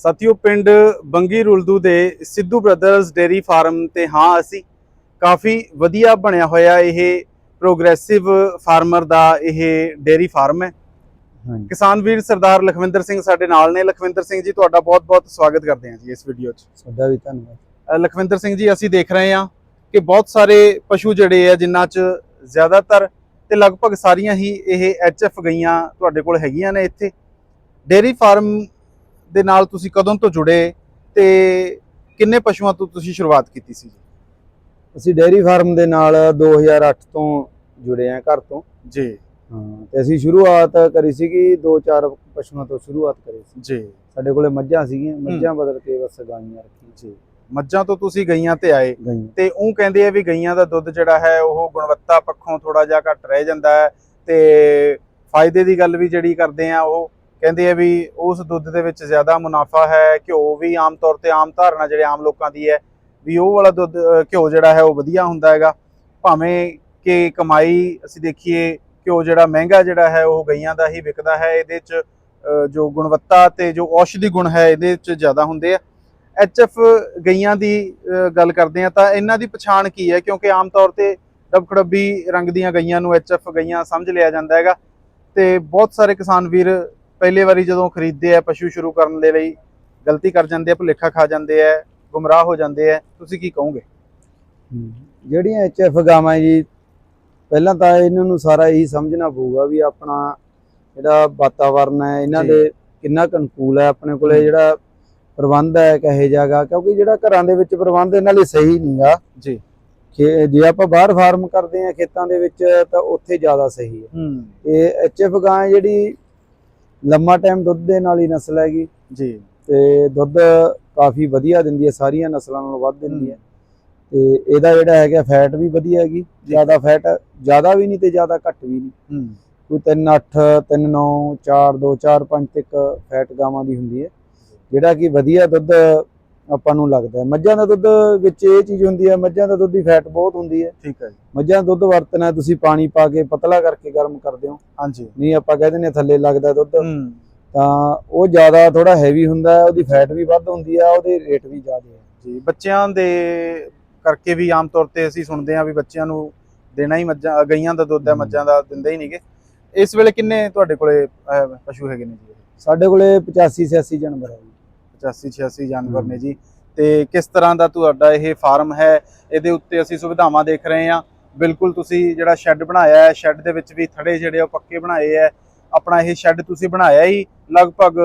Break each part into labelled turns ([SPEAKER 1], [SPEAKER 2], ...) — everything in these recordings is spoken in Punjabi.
[SPEAKER 1] ਸਾਥੀਓ ਪਿੰਡ ਬੰਗੀ ਰੁਲਦੂ ਦੇ ਸਿੱਧੂ ਬ੍ਰਦਰਜ਼ ਡੇਰੀ ਫਾਰਮ ਤੇ ਹਾਂ ਅਸੀਂ ਕਾਫੀ ਵਧੀਆ ਬਣਿਆ ਹੋਇਆ ਇਹ ਪ੍ਰੋਗਰੈਸਿਵ ਫਾਰਮਰ ਦਾ ਇਹ ਡੇਰੀ ਫਾਰਮ ਹੈ। ਕਿਸਾਨ ਵੀਰ ਸਰਦਾਰ ਲਖਵਿੰਦਰ ਸਿੰਘ ਸਾਡੇ ਨਾਲ ਨੇ। ਲਖਵਿੰਦਰ ਸਿੰਘ ਜੀ ਤੁਹਾਡਾ ਬਹੁਤ-ਬਹੁਤ ਸਵਾਗਤ ਕਰਦੇ ਹਾਂ ਜੀ ਇਸ ਵੀਡੀਓ 'ਚ।
[SPEAKER 2] ਤੁਹਾਡਾ ਵੀ ਧੰਨਵਾਦ।
[SPEAKER 1] ਲਖਵਿੰਦਰ ਸਿੰਘ ਜੀ ਅਸੀਂ ਦੇਖ ਰਹੇ ਹਾਂ ਕਿ ਬਹੁਤ ਸਾਰੇ ਪਸ਼ੂ ਜਿਹੜੇ ਆ ਜਿਨ੍ਹਾਂ 'ਚ ਜ਼ਿਆਦਾਤਰ ਤੇ ਲਗਭਗ ਸਾਰੀਆਂ ਹੀ ਇਹ ਐਚਐਫ ਗਈਆਂ ਤੁਹਾਡੇ ਕੋਲ ਹੈਗੀਆਂ ਨੇ ਇੱਥੇ। ਡੇਰੀ ਫਾਰਮ ਦੇ ਨਾਲ ਤੁਸੀਂ ਕਦੋਂ ਤੋਂ ਜੁੜੇ ਤੇ ਕਿੰਨੇ ਪਸ਼ੂਆਂ ਤੋਂ ਤੁਸੀਂ ਸ਼ੁਰੂਆਤ ਕੀਤੀ ਸੀ ਜੀ?
[SPEAKER 2] ਅਸੀਂ ਡੇਅਰੀ ਫਾਰਮ ਦੇ ਨਾਲ 2008 ਤੋਂ ਜੁੜੇ ਆ ਘਰ ਤੋਂ।
[SPEAKER 1] ਜੀ।
[SPEAKER 2] ਹਾਂ ਤੇ ਅਸੀਂ ਸ਼ੁਰੂਆਤ ਕਰੀ ਸੀਗੀ ਦੋ ਚਾਰ ਪਸ਼ੂਆਂ ਤੋਂ ਸ਼ੁਰੂਆਤ ਕਰੀ ਸੀ।
[SPEAKER 1] ਜੀ।
[SPEAKER 2] ਸਾਡੇ ਕੋਲੇ ਮੱਝਾਂ ਸੀਗੀਆਂ ਮੱਝਾਂ ਬਦਲ ਕੇ ਬਸ ਗਾਈਆਂ ਰੱਖੀ
[SPEAKER 1] ਜੀ। ਮੱਝਾਂ ਤੋਂ ਤੁਸੀਂ ਗਈਆਂ ਤੇ ਆਏ। ਤੇ ਉਹ ਕਹਿੰਦੇ ਆ ਵੀ ਗਈਆਂ ਦਾ ਦੁੱਧ ਜਿਹੜਾ ਹੈ ਉਹ ਗੁਣਵੱਤਾ ਪੱਖੋਂ ਥੋੜਾ ਜਿਹਾ ਘੱਟ ਰਹਿ ਜਾਂਦਾ ਹੈ। ਤੇ ਫਾਇਦੇ ਦੀ ਗੱਲ ਵੀ ਜਿਹੜੀ ਕਰਦੇ ਆ ਉਹ ਕਹਿੰਦੇ ਆ ਵੀ ਉਸ ਦੁੱਧ ਦੇ ਵਿੱਚ ਜ਼ਿਆਦਾ ਮੁਨਾਫਾ ਹੈ, ਘਿਓ ਵੀ ਆਮ ਤੌਰ ਤੇ ਆਮ ਧਾਰਨਾ ਜਿਹੜੇ ਆਮ ਲੋਕਾਂ ਦੀ ਹੈ ਵੀ ਉਹ ਵਾਲਾ ਦੁੱਧ ਘਿਓ ਜਿਹੜਾ ਹੈ ਉਹ ਵਧੀਆ ਹੁੰਦਾ ਹੈਗਾ। ਭਾਵੇਂ ਕਿ ਕਮਾਈ ਅਸੀਂ ਦੇਖੀਏ, ਘਿਓ ਜਿਹੜਾ ਮਹਿੰਗਾ ਜਿਹੜਾ ਹੈ ਉਹ ਗਈਆਂ ਦਾ ਹੀ ਵਿਕਦਾ ਹੈ, ਇਹਦੇ 'ਚ ਜੋ ਗੁਣਵੱਤਾ ਤੇ ਜੋ ਔਸ਼ਧੀ ਗੁਣ ਹੈ ਇਹਦੇ 'ਚ ਜ਼ਿਆਦਾ ਹੁੰਦੇ ਆ। ਐਚਐਫ ਗਈਆਂ ਦੀ ਗੱਲ ਕਰਦੇ ਆ ਤਾਂ ਇਹਨਾਂ ਦੀ ਪਛਾਣ ਕੀ ਹੈ? ਕਿਉਂਕਿ ਆਮ ਤੌਰ ਤੇ ਡਬਖੜੱਬੀ ਰੰਗ ਦੀਆਂ ਗਈਆਂ ਨੂੰ ਐਚਐਫ ਗਈਆਂ ਸਮਝ ਲਿਆ ਜਾਂਦਾ ਹੈਗਾ। ਤੇ ਬਹੁਤ ਸਾਰੇ ਕਿਸਾਨ ਵੀਰ ਪਹਿਲੇ ਵਾਰੀ ਜਦੋਂ ਖਰੀਦਦੇ ਆ ਪਸ਼ੂ ਸ਼ੁਰੂ ਕਰਨ ਦੇ ਲਈ ਗਲਤੀ ਕਰ ਜਾਂਦੇ ਆ ਭੁਲੇਖਾ ਖਾ ਜਾਂਦੇ ਆ ਗੁੰਮਰਾਹ ਹੋ ਜਾਂਦੇ ਆ ਤੁਸੀਂ ਕੀ ਕਹੋਗੇ?
[SPEAKER 2] ਜਿਹੜੀਆਂ ਐਚਐਫ ਗਾਵਾਂ ਜੀ ਪਹਿਲਾਂ ਤਾਂ ਇਹਨਾਂ ਨੂੰ ਸਾਰਾ ਇਹੀ ਸਮਝਣਾ ਪਊਗਾ ਵੀ ਆਪਣਾ ਜਿਹੜਾ ਵਾਤਾਵਰਨ ਹੈ ਇਹਨਾਂ। ਦੇ ਕਿੰਨਾ ਕੁ ਅਨੁਕੂਲ ਹੈ ਆਪਣੇ ਕੋਲੇ। ਜਿਹੜਾ ਪ੍ਰਬੰਧ ਹੈ ਕਹੇ ਜਾਗਾ ਕਿਉਂਕਿ ਜਿਹੜਾ ਘਰਾਂ ਦੇ ਵਿੱਚ ਪ੍ਰਬੰਧ ਇਹਨਾਂ ਲਈ ਸਹੀ ਨਹੀਂਗਾ।
[SPEAKER 1] ਜੀ।
[SPEAKER 2] ਕਿ ਜੇ ਆਪਾਂ ਬਾਹਰ ਫਾਰਮ ਕਰਦੇ ਆ ਖੇਤਾਂ ਦੇ ਵਿੱਚ ਤਾਂ ਉੱਥੇ ਜ਼ਿਆਦਾ ਸਹੀ ਹੈ।
[SPEAKER 1] ਹੂੰ।
[SPEAKER 2] ਇਹ ਐਚਐਫ ਗਾਂ ਜਿਹੜੀ ਲੰਮਾ ਟਾਈਮ ਦੁੱਧ ਦੇ ਨਾਲ ਹੀ ਨਸਲ ਹੈਗੀ।
[SPEAKER 1] ਜੀ।
[SPEAKER 2] ਤੇ ਦੁੱਧ ਕਾਫੀ ਵਧੀਆ ਦਿੰਦੀ ਹੈ ਸਾਰੀਆਂ ਨਸਲਾਂ ਨਾਲੋਂ ਵੱਧ ਦਿੰਦੀ ਹੈ। ਤੇ ਇਹਦਾ ਜਿਹੜਾ ਹੈਗਾ ਫੈਟ ਵੀ ਵਧੀਆ ਹੈਗੀ ਜ਼ਿਆਦਾ ਫੈਟ ਜ਼ਿਆਦਾ ਵੀ ਨਹੀਂ ਤੇ ਜ਼ਿਆਦਾ ਘੱਟ ਵੀ ਨਹੀਂ। ਕੋਈ 3 8 3 9 4 2 4 5 ਤੱਕ ਫੈਟ ਗਾਵਾਂ ਦੀ ਹੁੰਦੀ ਹੈ। ਜਿਹੜਾ ਕਿ ਵਧੀਆ ਦੁੱਧ ਆਪਾਂ ਨੂੰ ਲੱਗਦਾ ਹੈ। ਮੱਝਾਂ ਦਾ ਦੁੱਧ ਵਿੱਚ ਇਹ ਚੀਜ਼ ਹੁੰਦੀ ਹੈ ਮੱਝਾਂ ਦਾ ਦੁੱਧ ਦੀ ਫੈਟ ਬਹੁਤ ਹੁੰਦੀ ਹੈ।
[SPEAKER 1] ਠੀਕ ਹੈ ਜੀ।
[SPEAKER 2] ਮੱਝਾਂ ਦਾ ਦੁੱਧ ਵਰਤਣਾ ਤੁਸੀਂ ਪਾਣੀ ਪਾ ਕੇ ਪਤਲਾ ਕਰਕੇ ਗਰਮ ਕਰਦੇ ਹੋ।
[SPEAKER 1] ਹਾਂਜੀ।
[SPEAKER 2] ਨਹੀਂ ਆਪਾਂ ਕਹਿੰਦੇ ਨੇ ਥੱਲੇ ਲੱਗਦਾ ਦੁੱਧ। ਤਾਂ ਉਹ ਜ਼ਿਆਦਾ ਥੋੜਾ ਹੈਵੀ ਹੁੰਦਾ ਹੈ ਉਹਦੀ ਫੈਟ ਵੀ ਵੱਧ ਹੁੰਦੀ ਆ ਉਹਦੇ ਰੇਟ ਵੀ ਜ਼ਿਆਦਾ ਹੈ।
[SPEAKER 1] ਜੀ ਬੱਚਿਆਂ ਦੇ ਕਰਕੇ ਵੀ ਆਮ ਤੌਰ ਤੇ ਅਸੀਂ ਸੁਣਦੇ ਹਾਂ ਵੀ ਬੱਚਿਆਂ ਨੂੰ ਦੇਣਾ ਹੀ ਮੱਝਾਂ ਗਈਆਂ ਦਾ ਦੁੱਧ ਹੈ। ਮੱਝਾਂ ਦਾ ਦਿੰਦੇ ਹੀ ਨਹੀਂਗੇ। ਇਸ ਵੇਲੇ ਕਿੰਨੇ ਤੁਹਾਡੇ ਕੋਲੇ ਪਸ਼ੂ ਹੈਗੇ ਨੇ ਜੀ
[SPEAKER 2] ਸਾਡੇ ਕੋਲੇ 85 86 ਜਾਨਵਰ ਹੈ
[SPEAKER 1] 85 86 ਜਾਨਵਰ। ਨੇ ਜੀ। ਤੇ ਕਿਸ ਤਰ੍ਹਾਂ ਦਾ ਤੁਹਾਡਾ ਇਹ ਫਾਰਮ ਹੈ? ਇਹਦੇ ਉੱਤੇ ਅਸੀਂ ਸੁਵਿਧਾਵਾਂ ਦੇਖ ਰਹੇ ਹਾਂ। ਬਿਲਕੁਲ ਤੁਸੀਂ ਜਿਹੜਾ ਸ਼ੈੱਡ ਬਣਾਇਆ ਹੈ ਸ਼ੈੱਡ ਦੇ ਵਿੱਚ ਵੀ ਥੜੇ ਜਿਹੜੇ ਉਹ ਪੱਕੇ ਬਣਾਏ ਹੈ। ਆਪਣਾ ਇਹ ਸ਼ੈੱਡ ਤੁਸੀਂ ਬਣਾਇਆ ਹੀ ਲਗਭਗ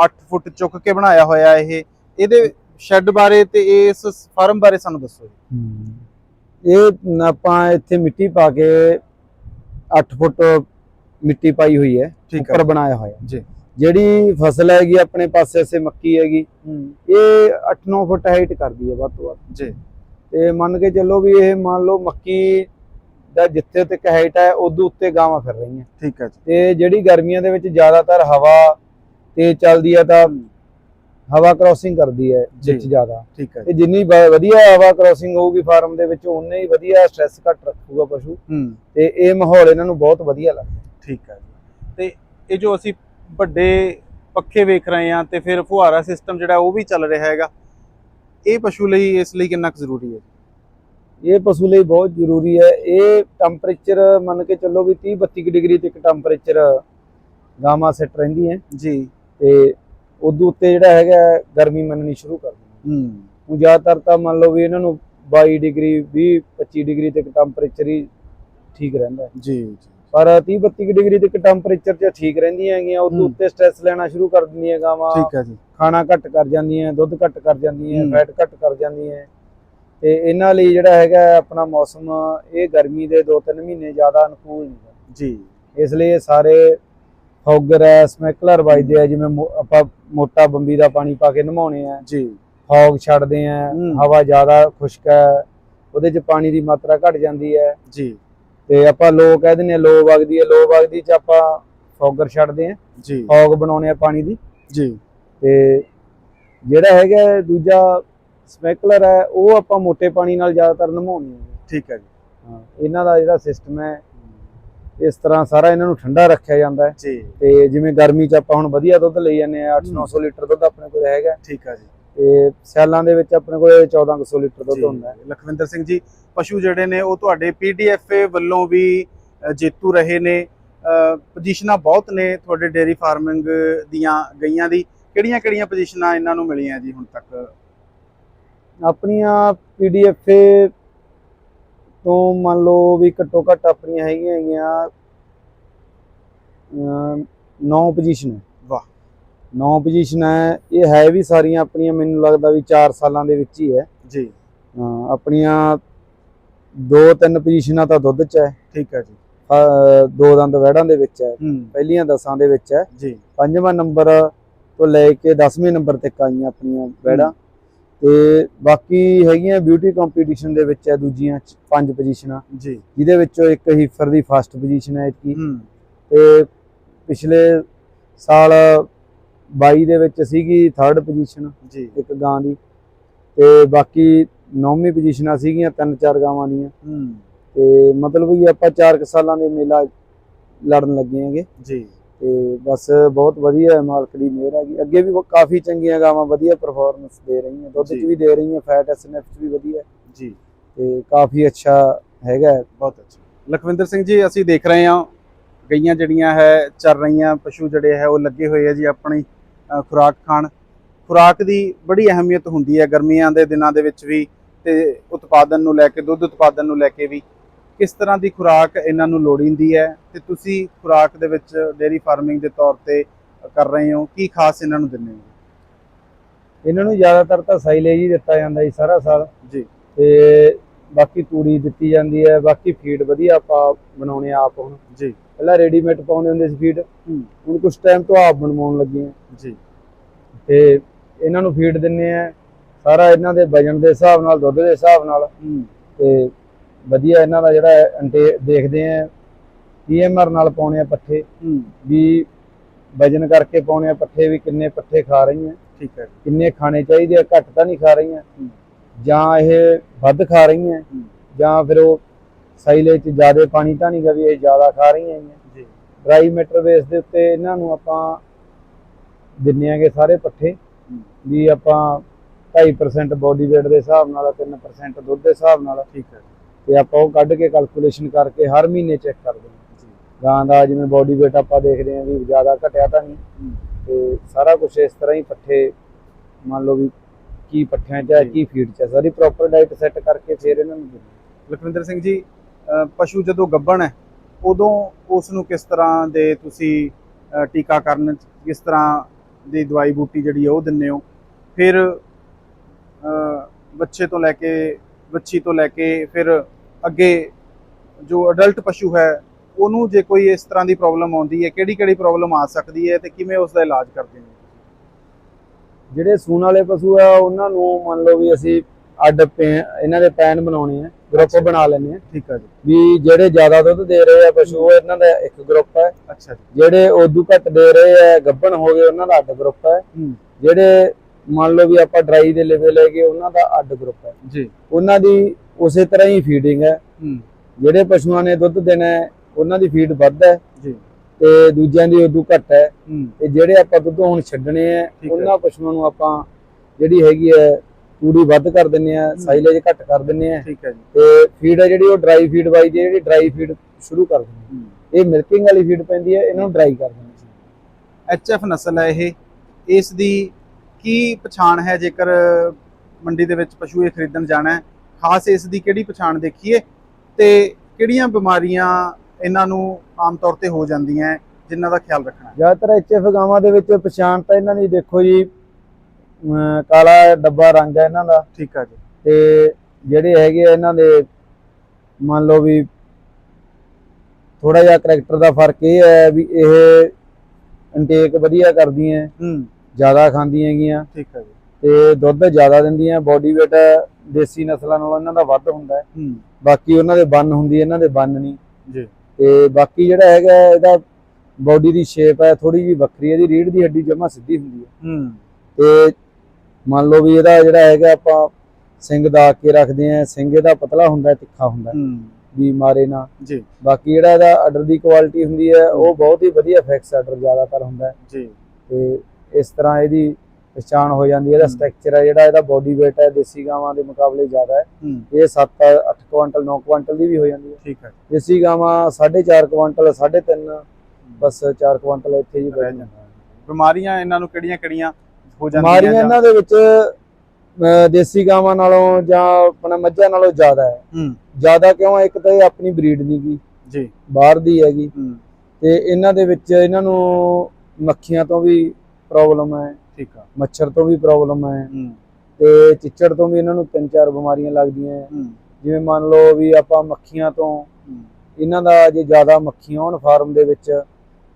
[SPEAKER 1] 8 ਫੁੱਟ ਚੁੱਕ ਕੇ ਬਣਾਇਆ ਹੋਇਆ ਇਹ। ਇਹਦੇ ਸ਼ੈੱਡ ਬਾਰੇ ਤੇ ਇਸ ਫਾਰਮ ਬਾਰੇ ਸਾਨੂੰ ਦੱਸੋ ਜੀ।
[SPEAKER 2] ਇਹ ਆਪਾਂ ਇੱਥੇ ਮਿੱਟੀ ਪਾ ਕੇ 8 ਫੁੱਟ ਮਿੱਟੀ ਪਾਈ ਹੋਈ ਹੈ। ਉੱਪਰ ਬਣਾਇਆ ਹੋਇਆ।
[SPEAKER 1] ਜੀ।
[SPEAKER 2] ਜਿਹੜੀ ਫਸਲ ਹੈਗੀ ਆਪਣੇ ਪਾਸੇ ਸੇ ਮੱਕੀ ਹੈਗੀ ਇਹ 8-9 ਫੁੱਟ ਹਾਈਟ ਕਰਦੀ ਹੈ ਵੱਧ ਤੋਂ ਵੱਧ।
[SPEAKER 1] ਜੀ।
[SPEAKER 2] ਤੇ ਮੰਨ ਕੇ ਚੱਲੋ ਵੀ ਇਹ ਮੰਨ ਲਓ ਮੱਕੀ ਦਾ ਜਿੱਥੇ ਤੱਕ ਹਾਈਟ ਹੈ ਉਦੋਂ ਉੱਤੇ ਗਾਵਾਂ ਫਿਰ ਰਹੀਆਂ।
[SPEAKER 1] ਠੀਕ ਹੈ ਜੀ।
[SPEAKER 2] ਤੇ ਜਿਹੜੀ ਗਰਮੀਆਂ ਦੇ ਵਿੱਚ ਜ਼ਿਆਦਾਤਰ ਹਵਾ ਤੇਜ਼ ਚੱਲਦੀ ਹੈ ਤਾਂ ਹਵਾ ਕ੍ਰਾਸਿੰਗ ਕਰਦੀ ਹੈ। ਵਿੱਚ ਜ਼ਿਆਦਾ।
[SPEAKER 1] ਠੀਕ ਹੈ
[SPEAKER 2] ਤੇ ਜਿੰਨੀ ਵਧੀਆ ਹਵਾ ਕ੍ਰਾਸਿੰਗ ਹੋਊਗੀ ਫਾਰਮ ਦੇ ਵਿੱਚ ਉਨੇ ਹੀ ਵਧੀਆ ਸਟ੍ਰੈਸ ਘੱਟ ਰੱਖੂਗਾ ਪਸ਼ੂ। ਤੇ ਇਹ ਮਾਹੌਲ ਇਹਨਾਂ ਨੂੰ ਬਹੁਤ ਵਧੀਆ ਲੱਗਦਾ।
[SPEAKER 1] ਠੀਕ ਹੈ ਤੇ ਇਹ ਜੋ ਅਸੀਂ ਵੱਡੇ ਪੱਖੇ ਵੇਖ ਰਹੇ ਹਾਂ ਤੇ ਫਿਰ ਫੁਹਾਰਾ ਸਿਸਟਮ ਜਿਹੜਾ ਉਹ ਵੀ ਚੱਲ ਰਿਹਾ ਹੈਗਾ। ਇਹ ਪਸ਼ੂ ਲਈ ਇਸ ਲਈ ਕਿੰਨਾ ਕੁ ਜ਼ਰੂਰੀ ਹੈ?
[SPEAKER 2] ਇਹ ਪਸ਼ੂ ਲਈ ਬਹੁਤ ਜ਼ਰੂਰੀ ਹੈ। ਇਹ ਟੈਂਪਰੇਚਰ ਮੰਨ ਕੇ ਚੱਲੋ ਵੀ 30 32 ਡਿਗਰੀ ਤੱਕ ਟੈਂਪਰੇਚਰ ਗਾਵਾਂ ਸੈੱਟ ਰਹਿੰਦੀਆਂ
[SPEAKER 1] ਜੀ।
[SPEAKER 2] ਤੇ ਉਦੋਂ ਉੱਤੇ ਜਿਹੜਾ ਹੈਗਾ ਹੈ, ਗਰਮੀ ਮੰਨਣੀ ਸ਼ੁਰੂ ਕਰ ਦਿੰਦੀ
[SPEAKER 1] ਹੂੰ।
[SPEAKER 2] ਹੁਣ ਜ਼ਿਆਦਾਤਰ ਤਾਂ ਮੰਨ ਲਓ ਵੀ ਇਹਨਾਂ ਨੂੰ 22 ਡਿਗਰੀ 20 25 ਡਿਗਰੀ ਤੱਕ ਟੈਂਪਰੇਚਰ ਹੀ ਠੀਕ ਰਹਿੰਦਾ ਹੈ।
[SPEAKER 1] ਜੀ ਜੀ।
[SPEAKER 2] ਪਰ 30 32 ਡਿਗਰੀ ਤੱਕ ਟੈਂਪਰੇਚਰ 'ਚ ਠੀਕ ਰਹਿੰਦੀਆਂ ਹੈਗੀਆਂ ਉਦੋਂ
[SPEAKER 1] ਹੂੰ।
[SPEAKER 2] ਉੱਤੇ ਸਟ੍ਰੈਸ ਲੈਣਾ ਸ਼ੁਰੂ ਕਰ ਦਿੰਦੀਆਂ ਗਾਵਾਂ।
[SPEAKER 1] ਠੀਕ ਹੈ ਜੀ।
[SPEAKER 2] ਖਾਣਾ ਘੱਟ ਕਰ ਜਾਂਦੀਆਂ ਦੁੱਧ ਘੱਟ ਕਰ ਜਾਂਦੀਆਂ
[SPEAKER 1] ਹੂੰ।
[SPEAKER 2] ਫੈਟ ਘੱਟ ਕਰ ਜਾਂਦੀਆਂ। ਤੇ ਇਹਨਾਂ ਲਈ ਜਿਹੜਾ ਹੈਗਾ ਆਪਣਾ ਮੌਸਮ ਇਹ ਗਰਮੀ ਦੇ 2-3 ਮਹੀਨੇ ਜ਼ਿਆਦਾ ਅਨੁਕੂਲ ਨਹੀਂ ਹੈ।
[SPEAKER 1] ਜੀ।
[SPEAKER 2] ਇਸ ਲਈ ਇਹ ਸਾਰੇ ਫੌਗਰ ਹੈ ਸਮੈਕਲਰ ਵੱਜਦੇ ਆ ਜਿਵੇਂ ਆਪਾਂ ਮੋਟਾ ਬੰਬੀ ਦਾ ਪਾਣੀ ਪਾ ਕੇ ਨਮਾਉਣੇ ਆ।
[SPEAKER 1] ਜੀ।
[SPEAKER 2] ਫੌਗ ਛੱਡਦੇ ਆ। ਹਵਾ ਜ਼ਿਆਦਾ ਖੁਸ਼ਕ ਹੈ ਉਹਦੇ 'ਚ ਪਾਣੀ ਦੀ ਮਾਤਰਾ ਘਟ ਜਾਂਦੀ ਹੈ।
[SPEAKER 1] ਜੀ।
[SPEAKER 2] ਤੇ ਆਪਾਂ ਲੋ ਕਹਿ ਆ ਲੋ ਵਗਦੀ ਹੈ ਲੋ ਵਗਦੀ 'ਚ ਆਪਾਂ ਫੌਗਰ ਛੱਡਦੇ ਆ
[SPEAKER 1] ਜੀ।
[SPEAKER 2] ਫੌਗ ਬਣਾਉਣੇ ਆ ਪਾਣੀ ਦੀ।
[SPEAKER 1] ਜੀ।
[SPEAKER 2] ਤੇ ਜਿਹੜਾ ਹੈਗਾ ਹੈ ਦੂਜਾ ਸਮੈਕਲਰ ਹੈ ਉਹ ਆਪਾਂ ਮੋਟੇ ਪਾਣੀ ਨਾਲ ਜ਼ਿਆਦਾਤਰ ਨਮਾਉਣੇ ਆ
[SPEAKER 1] ਠੀਕ ਹੈ ਜੀ।
[SPEAKER 2] ਹਾਂ ਇਹਨਾਂ ਦਾ ਜਿਹੜਾ ਸਿਸਟਮ ਹੈ ਇਸ ਤਰ੍ਹਾਂ ਸਾਰਾ ਇਹਨਾਂ ਨੂੰ ਠੰਡਾ ਰੱਖਿਆ ਜਾਂਦਾ ਹੈ।
[SPEAKER 1] ਜੀ।
[SPEAKER 2] ਤੇ ਜਿਵੇਂ ਗਰਮੀ 'ਚ ਆਪਾਂ ਹੁਣ ਵਧੀਆ ਦੁੱਧ ਲਈ ਜਾਂਦੇ ਆ 8-900 ਲੀਟਰ ਦੁੱਧ ਆਪਣੇ ਕੋਲ ਹੈਗਾ
[SPEAKER 1] ਠੀਕ ਆ ਜੀ।
[SPEAKER 2] ਤੇ ਸਿਆਲਾਂ ਦੇ ਵਿੱਚ ਆਪਣੇ ਕੋਲ 1400 ਲੀਟਰ ਦੁੱਧ ਹੁੰਦਾ ਹੈ।
[SPEAKER 1] ਲਖਵਿੰਦਰ ਸਿੰਘ ਜੀ ਪਸ਼ੂ ਜਿਹੜੇ ਨੇ ਉਹ ਤੁਹਾਡੇ ਪੀਡੀਐਫਏ ਵੱਲੋਂ ਵੀ ਜੇਤੂ ਰਹੇ ਨੇ। ਪੋਜੀਸ਼ਨਾਂ ਬਹੁਤ ਨੇ ਤੁਹਾਡੇ ਡੇਅਰੀ ਫਾਰਮਿੰਗ ਦੀਆਂ ਗਈਆਂ ਦੀ। ਕਿਹੜੀਆਂ ਕਿਹੜੀਆਂ ਪੋਜੀਸ਼ਨਾਂ ਇਹਨਾਂ ਨੂੰ ਮਿਲੀਆਂ ਜੀ ਹੁਣ ਤੱਕ?
[SPEAKER 2] ਆਪਣੀਆਂ ਪੀਡੀਐਫਏ ਤੋਂ ਮੰਨ ਲਓ ਵੀ ਘੱਟੋ ਘੱਟ ਆਪਣੀਆਂ ਹੈਗੀਆਂ ਹੈਗੀਆਂ 9 ਪੋਜੀਸ਼ਨ 9 ਪੋਜੀਸ਼ਨ ਹੈ। ਇਹ ਹੈ ਵੀ ਸਾਰੀਆਂ ਆਪਣੀਆਂ ਮੈਨੂੰ ਲੱਗਦਾ ਵੀ 4 ਸਾਲਾਂ ਦੇ ਵਿੱਚ ਹੀ ਹੈ।
[SPEAKER 1] ਜੀ।
[SPEAKER 2] ਹਾਂ, ਆਪਣੀਆਂ ਦੋ ਤਿੰਨ ਪੋਜੀਸ਼ਨਾਂ ਤਾਂ ਦੁੱਧ 'ਚ ਹੈ।
[SPEAKER 1] ਠੀਕ ਹੈ ਜੀ।
[SPEAKER 2] ਦੋ ਦੰਦ ਵਹਿੜਾਂ ਦੇ ਵਿੱਚ ਹੈ। ਪਹਿਲੀਆਂ ਦਸਾਂ ਦੇ ਵਿੱਚ ਹੈ।
[SPEAKER 1] ਜੀ।
[SPEAKER 2] ਪੰਜਵਾਂ ਨੰਬਰ ਤੋਂ ਲੈ ਕੇ 10ਵੇਂ ਨੰਬਰ ਤੱਕ ਆਈਆਂ ਆਪਣੀਆਂ ਵਹਿੜਾਂ। ਤੇ ਬਾਕੀ ਹੈਗੀਆਂ ਬਿਊਟੀ ਕੰਪੀਟੀਸ਼ਨ ਦੇ ਵਿੱਚ ਹੈ ਦੂਜੀਆਂ ਪੰਜ ਪੋਜੀਸ਼ਨਾਂ
[SPEAKER 1] ਜੀ।
[SPEAKER 2] ਜਿਹਦੇ ਵਿੱਚੋਂ ਇੱਕ ਹੀਫਰ ਦੀ ਫਸਟ ਪੋਜੀਸ਼ਨ ਹੈ ਇਤਕੀ
[SPEAKER 1] ਹੂੰ।
[SPEAKER 2] ਤੇ ਪਿਛਲੇ ਸਾਲ 22 ਦੇ ਵਿੱਚ ਸੀਗੀ ਥਰਡ ਪੋਜੀਸ਼ਨ
[SPEAKER 1] ਜੀ।
[SPEAKER 2] ਇੱਕ ਗਾਂ ਦੀ। ਤੇ ਬਾਕੀ ਨੌਵੀਂ ਪੋਜੀਸ਼ਨਾਂ ਸੀਗੀਆਂ ਤਿੰਨ ਚਾਰ ਗਾਵਾਂ ਦੀਆਂ।
[SPEAKER 1] ਹੂੰ।
[SPEAKER 2] ਤੇ ਮਤਲਬ ਵੀ ਆਪਾਂ 4 ਸਾਲਾਂ ਦੇ ਮੇਲਾ ਲੜਨ ਲੱਗੇ ਹੈਗੇ।
[SPEAKER 1] ਜੀ।
[SPEAKER 2] ਤੇ ਬਸ ਬਹੁਤ ਵਧੀਆ ਹੈ ਮਾਲਕ ਦੀ ਮਿਹਰ ਹੈਗੀ। ਅੱਗੇ ਵੀ ਕਾਫੀ ਚੰਗੀਆਂ ਗਾਵਾਂ ਵਧੀਆ ਪਰਫਾਰਮੈਂਸ ਦੇ ਰਹੀਆਂ। ਦੁੱਧ। 'ਚ ਵੀ ਦੇ ਰਹੀਆਂ ਫੈਟ ਐਸਐਨਐਫ 'ਚ ਵੀ ਵਧੀਆ।
[SPEAKER 1] ਜੀ।
[SPEAKER 2] ਤੇ ਕਾਫੀ ਅੱਛਾ ਹੈਗਾ।
[SPEAKER 1] ਬਹੁਤ ਅੱਛਾ। ਲਖਵਿੰਦਰ ਸਿੰਘ ਜੀ ਅਸੀਂ ਦੇਖ ਰਹੇ ਹਾਂ ਗਈਆਂ ਜਿਹੜੀਆਂ ਹੈ ਚੱਲ ਰਹੀਆਂ ਪਸ਼ੂ ਜਿਹੜੇ ਹੈ ਉਹ ਲੱਗੇ ਹੋਏ ਆ ਜੀ ਆਪਣੀ ਖੁਰਾਕ ਖਾਣ। ਖੁਰਾਕ ਦੀ ਬੜੀ ਅਹਿਮੀਅਤ ਹੁੰਦੀ ਹੈ ਗਰਮੀਆਂ ਦੇ ਦਿਨਾਂ ਦੇ ਵਿੱਚ ਵੀ ਤੇ ਉਤਪਾਦਨ ਨੂੰ ਲੈ ਕੇ ਦੁੱਧ ਉਤਪਾਦਨ ਨੂੰ ਲੈ ਕੇ ਵੀ। ਕਿਸ ਤਰ੍ਹਾਂ ਦੀ ਖੁਰਾਕ ਇਹਨਾਂ ਨੂੰ ਲੋੜੀਂਦੀ ਹੈ ਤੇ ਤੁਸੀਂ ਖੁਰਾਕ ਦੇ ਵਿੱਚ ਡੇਰੀ ਫਾਰਮਿੰਗ ਦੇ ਤੌਰ ਤੇ ਕਰ ਰਹੇ ਹੋ ਕੀ ਖਾਸ ਇਹਨਾਂ ਨੂੰ ਦਿੰਦੇ ਹੋ?
[SPEAKER 2] ਇਹਨਾਂ ਨੂੰ ਜ਼ਿਆਦਾਤਰ ਤਾਂ ਸਾਈਲੇਜ ਹੀ ਦਿੱਤਾ ਜਾਂਦਾ ਜੀ ਸਾਰਾ ਸਾਲ।
[SPEAKER 1] ਜੀ।
[SPEAKER 2] ਤੇ ਬਾਕੀ ਤੂੜੀ ਦਿੱਤੀ ਜਾਂਦੀ ਹੈ ਬਾਕੀ ਫੀਡ ਵਧੀਆ ਆਪਾਂ ਬਣਾਉਣੇ ਆਪ ਹੁਣ।
[SPEAKER 1] ਜੀ।
[SPEAKER 2] ਪਹਿਲਾਂ ਰੈਡੀਮੇਡ ਪਾਉਂਦੇ ਹੁੰਦੇ ਸੀ ਫੀਡ
[SPEAKER 1] ਹੂੰ।
[SPEAKER 2] ਹੁਣ ਕੁਝ ਟਾਈਮ ਤੋਂ ਆਪ ਬਣਵਾਉਣ ਲੱਗੇ ਆ
[SPEAKER 1] ਜੀ।
[SPEAKER 2] ਤੇ ਇਹਨਾਂ ਨੂੰ ਫੀਡ ਦਿੰਨੇ ਆ ਸਾਰਾ ਇਹਨਾਂ ਦੇ ਵਜਨ ਦੇ ਹਿਸਾਬ ਨਾਲ ਦੁੱਧ ਦੇ ਹਿਸਾਬ ਨਾਲ। ਤੇ ਵਧੀਆ ਇਹਨਾਂ ਦਾ ਜਿਹੜਾ ਦੇਖਦੇ ਆ ਪੀਐਮਆਰ ਨਾਲ ਪਾਉਣੇ ਆ ਪੱਠੇ। ਵੀ ਵਜਨ ਕਰਕੇ ਪਾਉਣੇ ਆ ਪੱਠੇ ਵੀ ਕਿੰਨੇ ਪੱਠੇ ਖਾ ਰਹੀਆਂ
[SPEAKER 1] ਠੀਕ ਹੈ
[SPEAKER 2] ਕਿੰਨੇ ਖਾਣੇ ਚਾਹੀਦੇ ਆ ਘੱਟ ਤਾਂ ਨਹੀਂ ਖਾ ਰਹੀਆਂ। ਜਾਂ ਇਹ ਵੱਧ ਖਾ ਰਹੀਆਂ। ਜਾਂ ਫਿਰ ਉਹ ਸਾਈਲੇ 'ਚ ਜ਼ਿਆਦਾ ਪਾਣੀ ਤਾਂ ਨਹੀਂ ਗਾ ਵੀ ਇਹ ਜ਼ਿਆਦਾ ਖਾ ਰਹੀਆਂ ਹੈਗੀਆਂ
[SPEAKER 1] ਜੀ।
[SPEAKER 2] ਡਰਾਈ ਮੈਟਰ ਬੇਸ ਦੇ ਉੱਤੇ ਇਹਨਾਂ ਨੂੰ ਆਪਾਂ ਦਿੰਨੇ ਆਂਗੇ ਸਾਰੇ ਪੱਠੇ। ਵੀ ਆਪਾਂ 2.5% ਬੋਡੀ weight ਦੇ ਹਿਸਾਬ ਨਾਲ 3% ਦੁੱਧ ਦੇ ਹਿਸਾਬ ਨਾਲ
[SPEAKER 1] ਠੀਕ ਹੈ।
[SPEAKER 2] ਤੇ ਆਪਾਂ ਉਹ ਕੱਢ ਕੇ ਕੈਲਕੂਲੇਸ਼ਨ ਕਰਕੇ ਹਰ ਮਹੀਨੇ ਚੈੱਕ ਕਰਦੇ ਹਾਂ।
[SPEAKER 1] ਜੀ।
[SPEAKER 2] ਗਾਂ ਦਾ ਜਿਵੇਂ ਬੋਡੀ weight ਆਪਾਂ ਦੇਖਦੇ ਹਾਂ ਵੀ ਜ਼ਿਆਦਾ ਘਟਿਆ ਤਾਂ ਨਹੀਂ। ਤੇ ਸਾਰਾ ਕੁਝ ਇਸ ਤਰ੍ਹਾਂ ਹੀ ਪੱਠੇ ਮੰਨ ਲਓ ਵੀ ਕੀ ਪੱਠਿਆਂ 'ਚ ਹੈ। ਕੀ ਫੀਡ 'ਚ ਹੈ ਸਾਰੀ ਪ੍ਰੋਪਰ ਡਾਈਟ ਸੈੱਟ ਕਰਕੇ ਫਿਰ ਇਹਨਾਂ ਨੂੰ ਦਿੰਦੇ
[SPEAKER 1] ਲਖਵਿੰਦਰ ਸਿੰਘ ਜੀ ਪਸ਼ੂ ਜਦੋਂ ਗੱਭਣ ਹੈ ਉਦੋਂ ਉਸ ਨੂੰ ਕਿਸ ਤਰ੍ਹਾਂ ਦੇ ਤੁਸੀਂ ਅ, ਟੀਕਾਕਰਨ ਕਿਸ ਤਰ੍ਹਾਂ ਦੀ ਦਵਾਈ ਬੂਟੀ ਜਿਹੜੀ ਹੈ ਉਹ ਦਿੰਦੇ ਹੋ? ਫਿਰ ਅ, ਬੱਚੇ ਤੋਂ ਲੈ ਕੇ ਬੱਚੀ ਤੋਂ ਲੈ ਕੇ ਫਿਰ ਅੱਗੇ ਜੋ ਅਡਲਟ ਪਸ਼ੂ ਹੈ ਉਹਨੂੰ ਜੇ ਕੋਈ ਇਸ ਤਰ੍ਹਾਂ ਦੀ ਪ੍ਰੋਬਲਮ ਆਉਂਦੀ ਹੈ ਕਿਹੜੀ ਕਿਹੜੀ ਪ੍ਰੋਬਲਮ ਆ ਸਕਦੀ ਹੈ ਤੇ ਕਿਵੇਂ ਉਸ ਦਾ ਇਲਾਜ ਕਰਦੇ ਨੇ?
[SPEAKER 2] ਜਿਹੜੇ ਸੂਣ ਵਾਲੇ ਪਸ਼ੂ ਆ ਉਹਨਾਂ ਨੂੰ ਮੰਨ ਲਓ ਵੀ ਅਸੀਂ ਅੱਡ ਇਹਨਾਂ ਦੇ ਪੈਨ ਬਣਾਉਣੇ ਆ ਗਰੁੱਪ ਬਣਾ ਲੈਣੇ ਆ।
[SPEAKER 1] ਠੀਕ ਹੈ ਜੀ।
[SPEAKER 2] ਵੀ ਜਿਹੜੇ ਜ਼ਿਆਦਾ ਦੁੱਧ ਦੇ ਰਹੇ ਆ ਪਸ਼ੂ ਉਹ ਇਹਨਾਂ ਦਾ ਇੱਕ ਗਰੁੱਪ ਹੈ
[SPEAKER 1] ਅੱਛਾ ਜੀ।
[SPEAKER 2] ਜਿਹੜੇ ਉਦੋਂ ਘੱਟ ਦੇ ਰਹੇ ਆ ਗੱਭਣ ਹੋ ਗਏ ਉਹਨਾਂ ਦਾ ਅੱਡ ਗਰੁੱਪ ਹੈ। ਜਿਹੜੇ ਮੰਨ ਲਓ ਵੀ ਆਪਾਂ ਡਰਾਈ ਦੇ ਲੈਵਲ ਹੈਗੇ ਉਹਨਾਂ ਦਾ ਅੱਡ ਗਰੁੱਪ ਹੈ
[SPEAKER 1] ਜੀ।
[SPEAKER 2] ਉਹਨਾਂ ਦੀ ਉਸੇ ਤਰ੍ਹਾਂ ਹੀ ਫੀਡਿੰਗ ਹੈ। ਜਿਹੜੇ ਪਸ਼ੂਆਂ ਨੇ ਦੁੱਧ ਦੇਣਾ ਹੈ ਉਹਨਾਂ ਦੀ ਫੀਡ ਵੱਧ ਹੈ
[SPEAKER 1] ਜੀ।
[SPEAKER 2] ਤੇ ਦੂਜਿਆਂ ਦੀ ਉਦੋਂ ਘੱਟ ਹੈ। ਤੇ ਜਿਹੜੇ ਆਪਾਂ ਦੁੱਧ ਹੁਣ ਛੱਡਣੇ ਆ। ਉਹਨਾਂ ਪਸ਼ੂਆਂ ਨੂੰ ਆਪਾਂ ਜਿਹੜੀ ਹੈਗੀ ਹੈ ਤੂੜੀ ਵੱਧ ਕਰ ਦਿੰਨੇ ਆ ਸਾਈਲੇਜ ਘੱਟ ਕਰ ਦਿੰਨੇ ਆ।
[SPEAKER 1] ਠੀਕ ਹੈ ਜੀ।
[SPEAKER 2] ਤੇ ਫੀਡ ਹੈ ਜਿਹੜੀ ਉਹ ਡਰਾਈ ਫੀਡ ਵਾਈ ਦੀ ਜਿਹੜੀ ਡਰਾਈ ਫੀਡ ਸ਼ੁਰੂ ਕਰ ਦਿੰਦੇ। ਇਹ ਮਿਲਕਿੰਗ ਵਾਲੀ ਫੀਡ ਪੈਂਦੀ ਹੈ ਇਹਨਾਂ ਡਰਾਈ ਕਰ ਦਿੰਦੇ ਆ।
[SPEAKER 1] ਐਚਐਫ ਨਸਲ ਹੈ ਇਹ। ਇਸ ਦੀ ਕੀ ਪਛਾਣ ਹੈ ਜੇਕਰ ਮੰਡੀ ਦੇ ਵਿੱਚ ਪਸ਼ੂ ਇਹ ਖਰੀਦਣ ਜਾਣਾ ਹੈ? ਖਾਸ ਇਸ ਦੀ ਕਿਹੜੀ ਪਛਾਣ ਦੇਖੀਏ? ਤੇ ਕਿਹੜੀਆਂ ਬਿਮਾਰੀਆਂ ਇਹਨਾਂ ਨੂੰ ਆਮ ਤੌਰ ਤੇ ਹੋ ਜਾਂਦੀਆਂ ਜਿਨ੍ਹਾਂ ਦਾ ਖਿਆਲ ਰੱਖਣਾ
[SPEAKER 2] ਜ਼ਿਆਦਾਤਰ ਐਚਐਫ ਗਾਵਾਂ ਦੇ ਵਿੱਚ ਪਛਾਣ ਤਾਂ ਇਹਨਾਂ ਦੀ ਦੇਖੋ ਜੀ ਕਾਲਾ ਡੱਬਾ ਰੰਗ ਹੈ ਇਹਨਾਂ ਦਾ।
[SPEAKER 1] ਠੀਕ ਹੈ ਜੀ।
[SPEAKER 2] ਤੇ ਜਿਹੜੇ ਹੈਗੇ ਆ ਇਹਨਾਂ ਦੇ ਮੰਨ ਲਓ ਵੀ ਥੋੜਾ ਜਿਹਾ ਕਰੈਕਟਰ ਦਾ ਫ਼ਰਕ ਇਹ ਹੈ ਵੀ ਇਹ ਇਨਟੇਕ ਵਧੀਆ ਕਰਦੀਆਂ
[SPEAKER 1] ਹੂੰ।
[SPEAKER 2] ਜ਼ਿਆਦਾ ਖਾਂਦੀਆਂ ਹੈਗੀਆਂ।
[SPEAKER 1] ਠੀਕ ਹੈ ਜੀ।
[SPEAKER 2] ਤੇ ਦੁੱਧ ਜ਼ਿਆਦਾ ਦਿੰਦੀਆਂ ਬੋਡੀ weight ਦੇਸੀ ਨਸਲਾਂ ਨਾਲੋਂ ਇਹਨਾਂ ਦਾ ਵੱਧ ਹੁੰਦਾ ਹੈ।
[SPEAKER 1] ਹੂੰ।
[SPEAKER 2] ਬਾਕੀ ਉਹਨਾਂ ਦੇ ਬੰਨ ਹੁੰਦੀ ਇਹਨਾਂ ਦੇ ਬੰਨ ਨਹੀਂ।
[SPEAKER 1] ਜੀ।
[SPEAKER 2] ਤੇ ਬਾਕੀ ਜਿਹੜਾ ਹੈਗਾ ਇਹਦਾ ਬੋਡੀ ਦੀ ਸ਼ੇਪ ਹੈ ਥੋੜੀ ਜਿਹੀ ਵੱਖਰੀ ਹੈ ਇਹਦੀ ਰੀੜ ਦੀ ਹੱਡੀ ਜਮਾ ਸਿੱਧੀ ਹੁੰਦੀ ਹੈ।
[SPEAKER 1] ਹੂੰ।
[SPEAKER 2] ਤੇ ਮੰਨ ਲਓ ਵੀ ਇਹਦਾ ਜਿਹੜਾ ਹੈਗਾ ਆਪਾਂ ਸਿੰਘ ਦਾ ਕੇ ਰੱਖਦੇ ਆ ਸਿੰਘ ਇਹਦਾ ਪਤਲਾ ਹੁੰਦਾ ਤਿੱਖਾ ਹੁੰਦਾ ਵੀ ਮਾਰੇ ਨਾ।
[SPEAKER 1] ਜੀ।
[SPEAKER 2] ਬਾਕੀ ਜਿਹੜਾ ਇਹਦਾ ਆਰਡਰ ਦੀ ਕੁਆਲਿਟੀ ਹੁੰਦੀ ਹੈ ਉਹ ਬਹੁਤ ਹੀ ਵਧੀਆ ਫਿਕਸ ਆਰਡਰ ਜ਼ਿਆਦਾਤਰ ਹੁੰਦਾ
[SPEAKER 1] ਜੀ।
[SPEAKER 2] ਤੇ ਇਸ ਤਰ੍ਹਾਂ ਇਹਦੀ ਪਛਾਣ ਹੋ ਜਾਂਦੀ ਹੈ ਇਹਦਾ। ਸਟਰਕਚਰ ਹੈ ਜਿਹੜਾ ਇਹਦਾ ਬੋਡੀ weight ਹੈ ਦੇਸੀ ਗਾਵਾਂ ਦੇ ਮੁਕਾਬਲੇ ਜ਼ਿਆਦਾ ਹੈ। ਇਹ 7 8 ਕੁਆਂਟਲ 9 ਕੁਆਂਟਲ ਦੀ ਵੀ ਹੋ ਜਾਂਦੀ ਹੈ।
[SPEAKER 1] ਠੀਕ ਹੈ।
[SPEAKER 2] ਦੇਸੀ ਗਾਵਾਂ 4.5 ਕੁਆਂਟਲ 3.5 ਬਸ 4 ਕੁਆਂਟਲ ਇੱਥੇ ਹੀ
[SPEAKER 1] ਰਹਿ ਜਾਂਦਾ ਬਿਮਾਰੀਆਂ ਇਹਨਾਂ ਨੂੰ ਕਿਹੜੀਆਂ ਕਿਹੜੀਆਂ ਹੋ ਜਾਂਦੀਆਂ ਜਾਂ-
[SPEAKER 2] ਇਹਨਾਂ ਦੇ ਵਿੱਚ ਦੇਸੀ ਗਾਵਾਂ ਨਾਲੋਂ ਜਾਂ ਆਪਣਾ ਮੱਝਾਂ ਨਾਲੋਂ ਜ਼ਿਆਦਾ ਹੈ।
[SPEAKER 1] ਹੂੰ।
[SPEAKER 2] ਜ਼ਿਆਦਾ ਕਿਉਂ? ਇੱਕ ਤਾਂ ਇਹ ਆਪਣੀ ਬਰੀਡ ਨਹੀਂ ਗੀ।
[SPEAKER 1] ਜੀ।
[SPEAKER 2] ਬਾਹਰ ਦੀ ਹੈਗੀ।
[SPEAKER 1] ਹੂੰ।
[SPEAKER 2] ਤੇ ਇਹਨਾਂ ਦੇ ਵਿੱਚ ਇਹਨਾਂ ਨੂੰ ਮੱਖੀਆਂ ਤੋਂ ਵੀ ਪ੍ਰੋਬਲਮ ਹੈ।
[SPEAKER 1] ਠੀਕ ਆ।
[SPEAKER 2] ਮੱਛਰ ਤੋਂ ਵੀ ਪ੍ਰੋਬਲਮ ਹੈ।
[SPEAKER 1] ਹੂੰ।
[SPEAKER 2] ਤੇ ਚਿੱਚੜ ਤੋਂ ਵੀ ਇਹਨਾਂ ਨੂੰ ਤਿੰਨ ਚਾਰ ਬਿਮਾਰੀਆਂ ਲੱਗਦੀਆਂ ਜਿਵੇਂ ਮੰਨ ਲਓ ਵੀ ਆਪਾਂ ਮੱਖੀਆਂ ਤੋਂ ਇਹਨਾਂ ਦਾ ਜੇ ਜ਼ਿਆਦਾ ਮੱਖੀਆਂ ਹੋਣ ਫਾਰਮ ਦੇ ਵਿੱਚ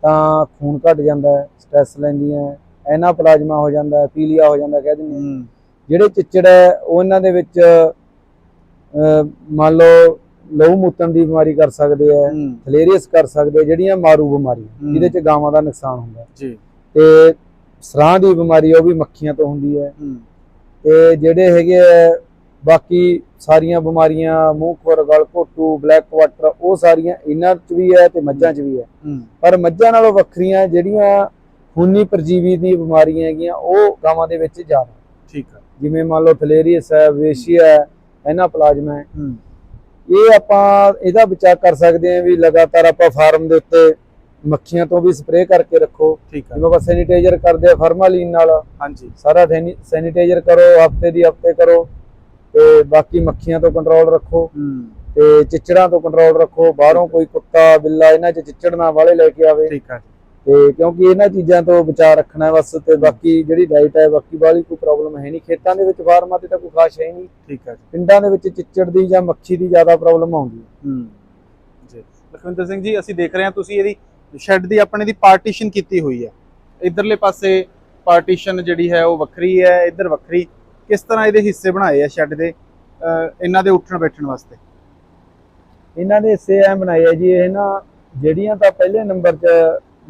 [SPEAKER 2] ਤਾਂ ਖੂਨ ਘਟ ਜਾਂਦਾ ਹੈ ਸਟ੍ਰੈਸ ਲੈਂਦੀਆਂ ਐਨਾ ਪਲਾਜ਼ਮਾ ਹੋ ਜਾਂਦਾ ਪੀਲੀਆ ਹੋ ਜਾਂਦਾ ਕਹਿ ਦਿੰਦੇ ਜਿਹੜੇ ਚਿੱਚੜ ਹੈ ਉਹ ਇਹਨਾਂ ਦੇ ਵਿੱਚ ਮੰਨ ਲਓ ਲਹੂ ਮੂਤਣ ਦੀ ਬਿਮਾਰੀ ਕਰ ਸਕਦੇ ਆ
[SPEAKER 1] ਹੂੰ।
[SPEAKER 2] ਫਲੇਰੀਅਸ ਕਰ ਸਕਦੇ ਜਿਹੜੀਆਂ ਮਾਰੂ ਬਿਮਾਰੀਆਂ। ਜਿਹਦੇ ਚ ਗਾਵਾਂ ਦਾ ਨੁਕਸਾਨ ਹੁੰਦਾ।
[SPEAKER 1] ਜੀ।
[SPEAKER 2] ਤੇ ਸਰਾਂ ਦੀ ਬਿਮਾਰੀ ਉਹ ਵੀ ਮੱਖੀਆਂ ਤੋਂ ਹੁੰਦੀ ਹੈ। ਤੇ ਜਿਹੜੇ ਹੈਗੇ ਬਾਕੀ ਸਾਰੀਆਂ ਬਿਮਾਰੀਆਂ ਮੂੰਹ ਖੁਰ ਗਲ ਘੋਟੂ ਬਲੈਕ ਕੁਆਟਰ ਉਹ ਸਾਰੀਆਂ ਇਹਨਾਂ 'ਚ ਵੀ ਹੈ ਤੇ ਮੱਝਾਂ 'ਚ ਵੀ ਹੂੰ। ਪਰ ਮੱਝਾਂ ਨਾਲੋਂ ਵੱਖਰੀਆਂ ਜਿਹੜੀਆਂ ਖੂਨੀ ਪਰਜੀਵੀ ਦੀ ਬਿਮਾਰੀਆਂ ਹੈਗੀਆਂ ਉਹ ਗਾਵਾਂ ਦੇ ਵਿੱਚ ਜ਼ਿਆਦਾ
[SPEAKER 1] ਠੀਕ ਆ।
[SPEAKER 2] ਜਿਵੇਂ ਮੰਨ ਲਓ ਥਲੇਰੀਅਸ ਹੈ ਵੇਸ਼ੀਆ ਹੈ ਐਨਾ ਪਲਾਜ਼ਮਾ ਹੈ।
[SPEAKER 1] ਹੂੰ।
[SPEAKER 2] ਇਹ ਆਪਾਂ ਇਹਦਾ ਬਚਾਅ ਕਰ ਸਕਦੇ ਹਾਂ ਵੀ ਲਗਾਤਾਰ ਆਪਾਂ ਫਾਰਮ ਦੇ ਉੱਤੇ ਮੱਖੀਆਂ ਤੋਂ ਵੀ ਸਪਰੇਅ ਕਰਕੇ ਰੱਖੋ।
[SPEAKER 1] ਠੀਕ ਆ।
[SPEAKER 2] ਜਿਵੇਂ ਆਪਾਂ ਸੈਨੀਟਾਈਜ਼ਰ ਕਰਦੇ ਆ ਫਾਰਮਾਲੀਨ ਨਾਲ।
[SPEAKER 1] ਹਾਂਜੀ।
[SPEAKER 2] ਸਾਰਾ ਸੈਨੀਟਾਈਜ਼ਰ ਕਰੋ ਹਫ਼ਤੇ ਦੀ ਹਫ਼ਤੇ ਕਰੋ। ਤੇ ਬਾਕੀ ਮੱਖੀਆਂ ਤੋਂ ਕੰਟਰੋਲ ਰੱਖੋ।
[SPEAKER 1] ਹੂੰ।
[SPEAKER 2] ਤੇ ਚਿੱਚੜਾਂ ਤੋਂ ਕੰਟਰੋਲ ਰੱਖੋ। ਬਾਹਰੋਂ ਕੋਈ ਕੁੱਤਾ ਬਿੱਲਾ ਇਹਨਾਂ 'ਚ ਚਿੱਚੜ ਨਾ ਵਾਲੇ ਲੈ ਕੇ ਆਵੇ।
[SPEAKER 1] ਠੀਕ ਆ ਜੀ,
[SPEAKER 2] ਤੇ ਕਿਉਂਕਿ ਇਹਨਾਂ ਚੀਜ਼ਾਂ ਤੋਂ ਬਚਾਅ ਰੱਖਣਾ ਹੈ ਬਸ ਤੇ ਬਾਕੀ ਜਿਹੜੀ ਡਾਈਟ ਹੈ ਬਾਕੀ ਵਾਲੀ ਕੋਈ ਪ੍ਰੋਬਲਮ ਹੈ ਨਹੀਂ। ਖੇਤਾਂ ਦੇ ਵਿੱਚ ਫਾਰਮਾਂ ਤੇ ਤਾਂ ਕੋਈ ਖਾਸ ਹੈ ਹੀ ਨਹੀਂ।
[SPEAKER 1] ਠੀਕ ਜੀ।
[SPEAKER 2] ਪਿੰਡਾਂ ਦੇ ਵਿੱਚ ਚਿੱਚੜ ਦੀ ਜਾਂ ਮੱਖੀ ਦੀ ਜ਼ਿਆਦਾ ਪ੍ਰੋਬਲਮ ਆਉਂਦੀ ਹੈ।
[SPEAKER 1] ਹੂੰ। ਜੀ। ਲਖਵਿੰਦਰ ਸਿੰਘ ਜੀ ਅਸੀਂ ਦੇਖ ਰਹੇ ਹਾਂ ਤੁਸੀਂ ਇਹਦੀ ਸ਼ੈੱਡ ਦੀ ਆਪਣੇ ਦੀ ਪਾਰਟੀਸ਼ਨ ਕੀਤੀ ਹੋਈ ਹੈ। ਇਧਰਲੇ ਪਾਸੇ ਪਾਰਟੀਸ਼ਨ ਜਿਹੜੀ ਹੈ ਉਹ ਵੱਖਰੀ ਹੈ ਇੱਧਰ ਵੱਖਰੀ। ਕਿਸ ਤਰ੍ਹਾਂ ਇਹਦੇ ਹਿੱਸੇ ਬਣਾਏ ਆ ਸ਼ੈੱਡ ਦੇ ਇਹਨਾਂ ਦੇ ਉੱਠਣ ਬੈਠਣ ਵਾਸਤੇ?
[SPEAKER 2] ਇਹਨਾਂ ਦੇ ਹਿੱਸੇ ਐ ਬਣਾਏ ਆ ਜੀ ਇਹ ਨਾ ਜਿਹੜੀਆਂ ਤਾਂ ਪਹਿਲੇ ਨੰਬਰ 'ਚ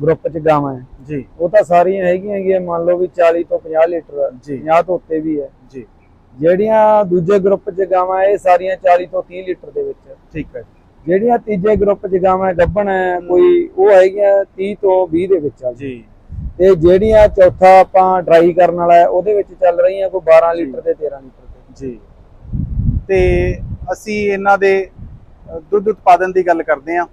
[SPEAKER 2] ਗਰੁੱਪ 'ਚ ਗਾਵਾਂ ਹੈ।
[SPEAKER 1] ਜੀ।
[SPEAKER 2] ਉਹ ਤਾਂ ਸਾਰੀਆਂ ਹੈਗੀਆਂ ਹੈਗੀਆਂ ਮੰਨ ਲਓ ਵੀ 40 ਤੋਂ 50 ਲੀਟਰ
[SPEAKER 1] ਜੀ।
[SPEAKER 2] 50 ਤੋਂ ਉੱਤੇ ਵੀ ਹੈ।
[SPEAKER 1] ਜੀ।
[SPEAKER 2] ਜਿਹੜੀਆਂ ਦੂਜੇ ਗਰੁੱਪ 'ਚ ਗਾਵਾਂ ਇਹ ਸਾਰੀਆਂ 40 ਤੋਂ 30 ਲੀਟਰ ਦੇ ਵਿੱਚ
[SPEAKER 1] ਠੀਕ ਹੈ
[SPEAKER 2] ਜਿਹੜੀਆਂ ਤੀਜੇ ਗਰੁੱਪ 'ਚ ਗਾਵਾਂ ਗੱਭਣ ਹੈ ਕੋਈ ਉਹ ਹੈਗੀਆਂ 30 ਤੋਂ 20 ਦੇ ਵਿੱਚ ਆ
[SPEAKER 1] ਜੀ।
[SPEAKER 2] ਤੇ ਜਿਹੜੀਆਂ ਚੌਥਾ ਆਪਾਂ ਡਰਾਈ ਕਰਨ ਵਾਲਾ ਉਹਦੇ ਵਿੱਚ ਚੱਲ ਰਹੀਆਂ ਕੋਈ 12
[SPEAKER 1] ਜੀ।
[SPEAKER 2] ਲੀਟਰ ਤੇ 13 ਲੀਟਰ ਤੇ।
[SPEAKER 1] ਜੀ। ਤੇ ਅਸੀਂ ਇਹਨਾਂ ਦੇ ਦੁੱਧ ਉਤਪਾਦਨ ਦੀ ਗੱਲ ਕਰਦੇ ਹਾਂ।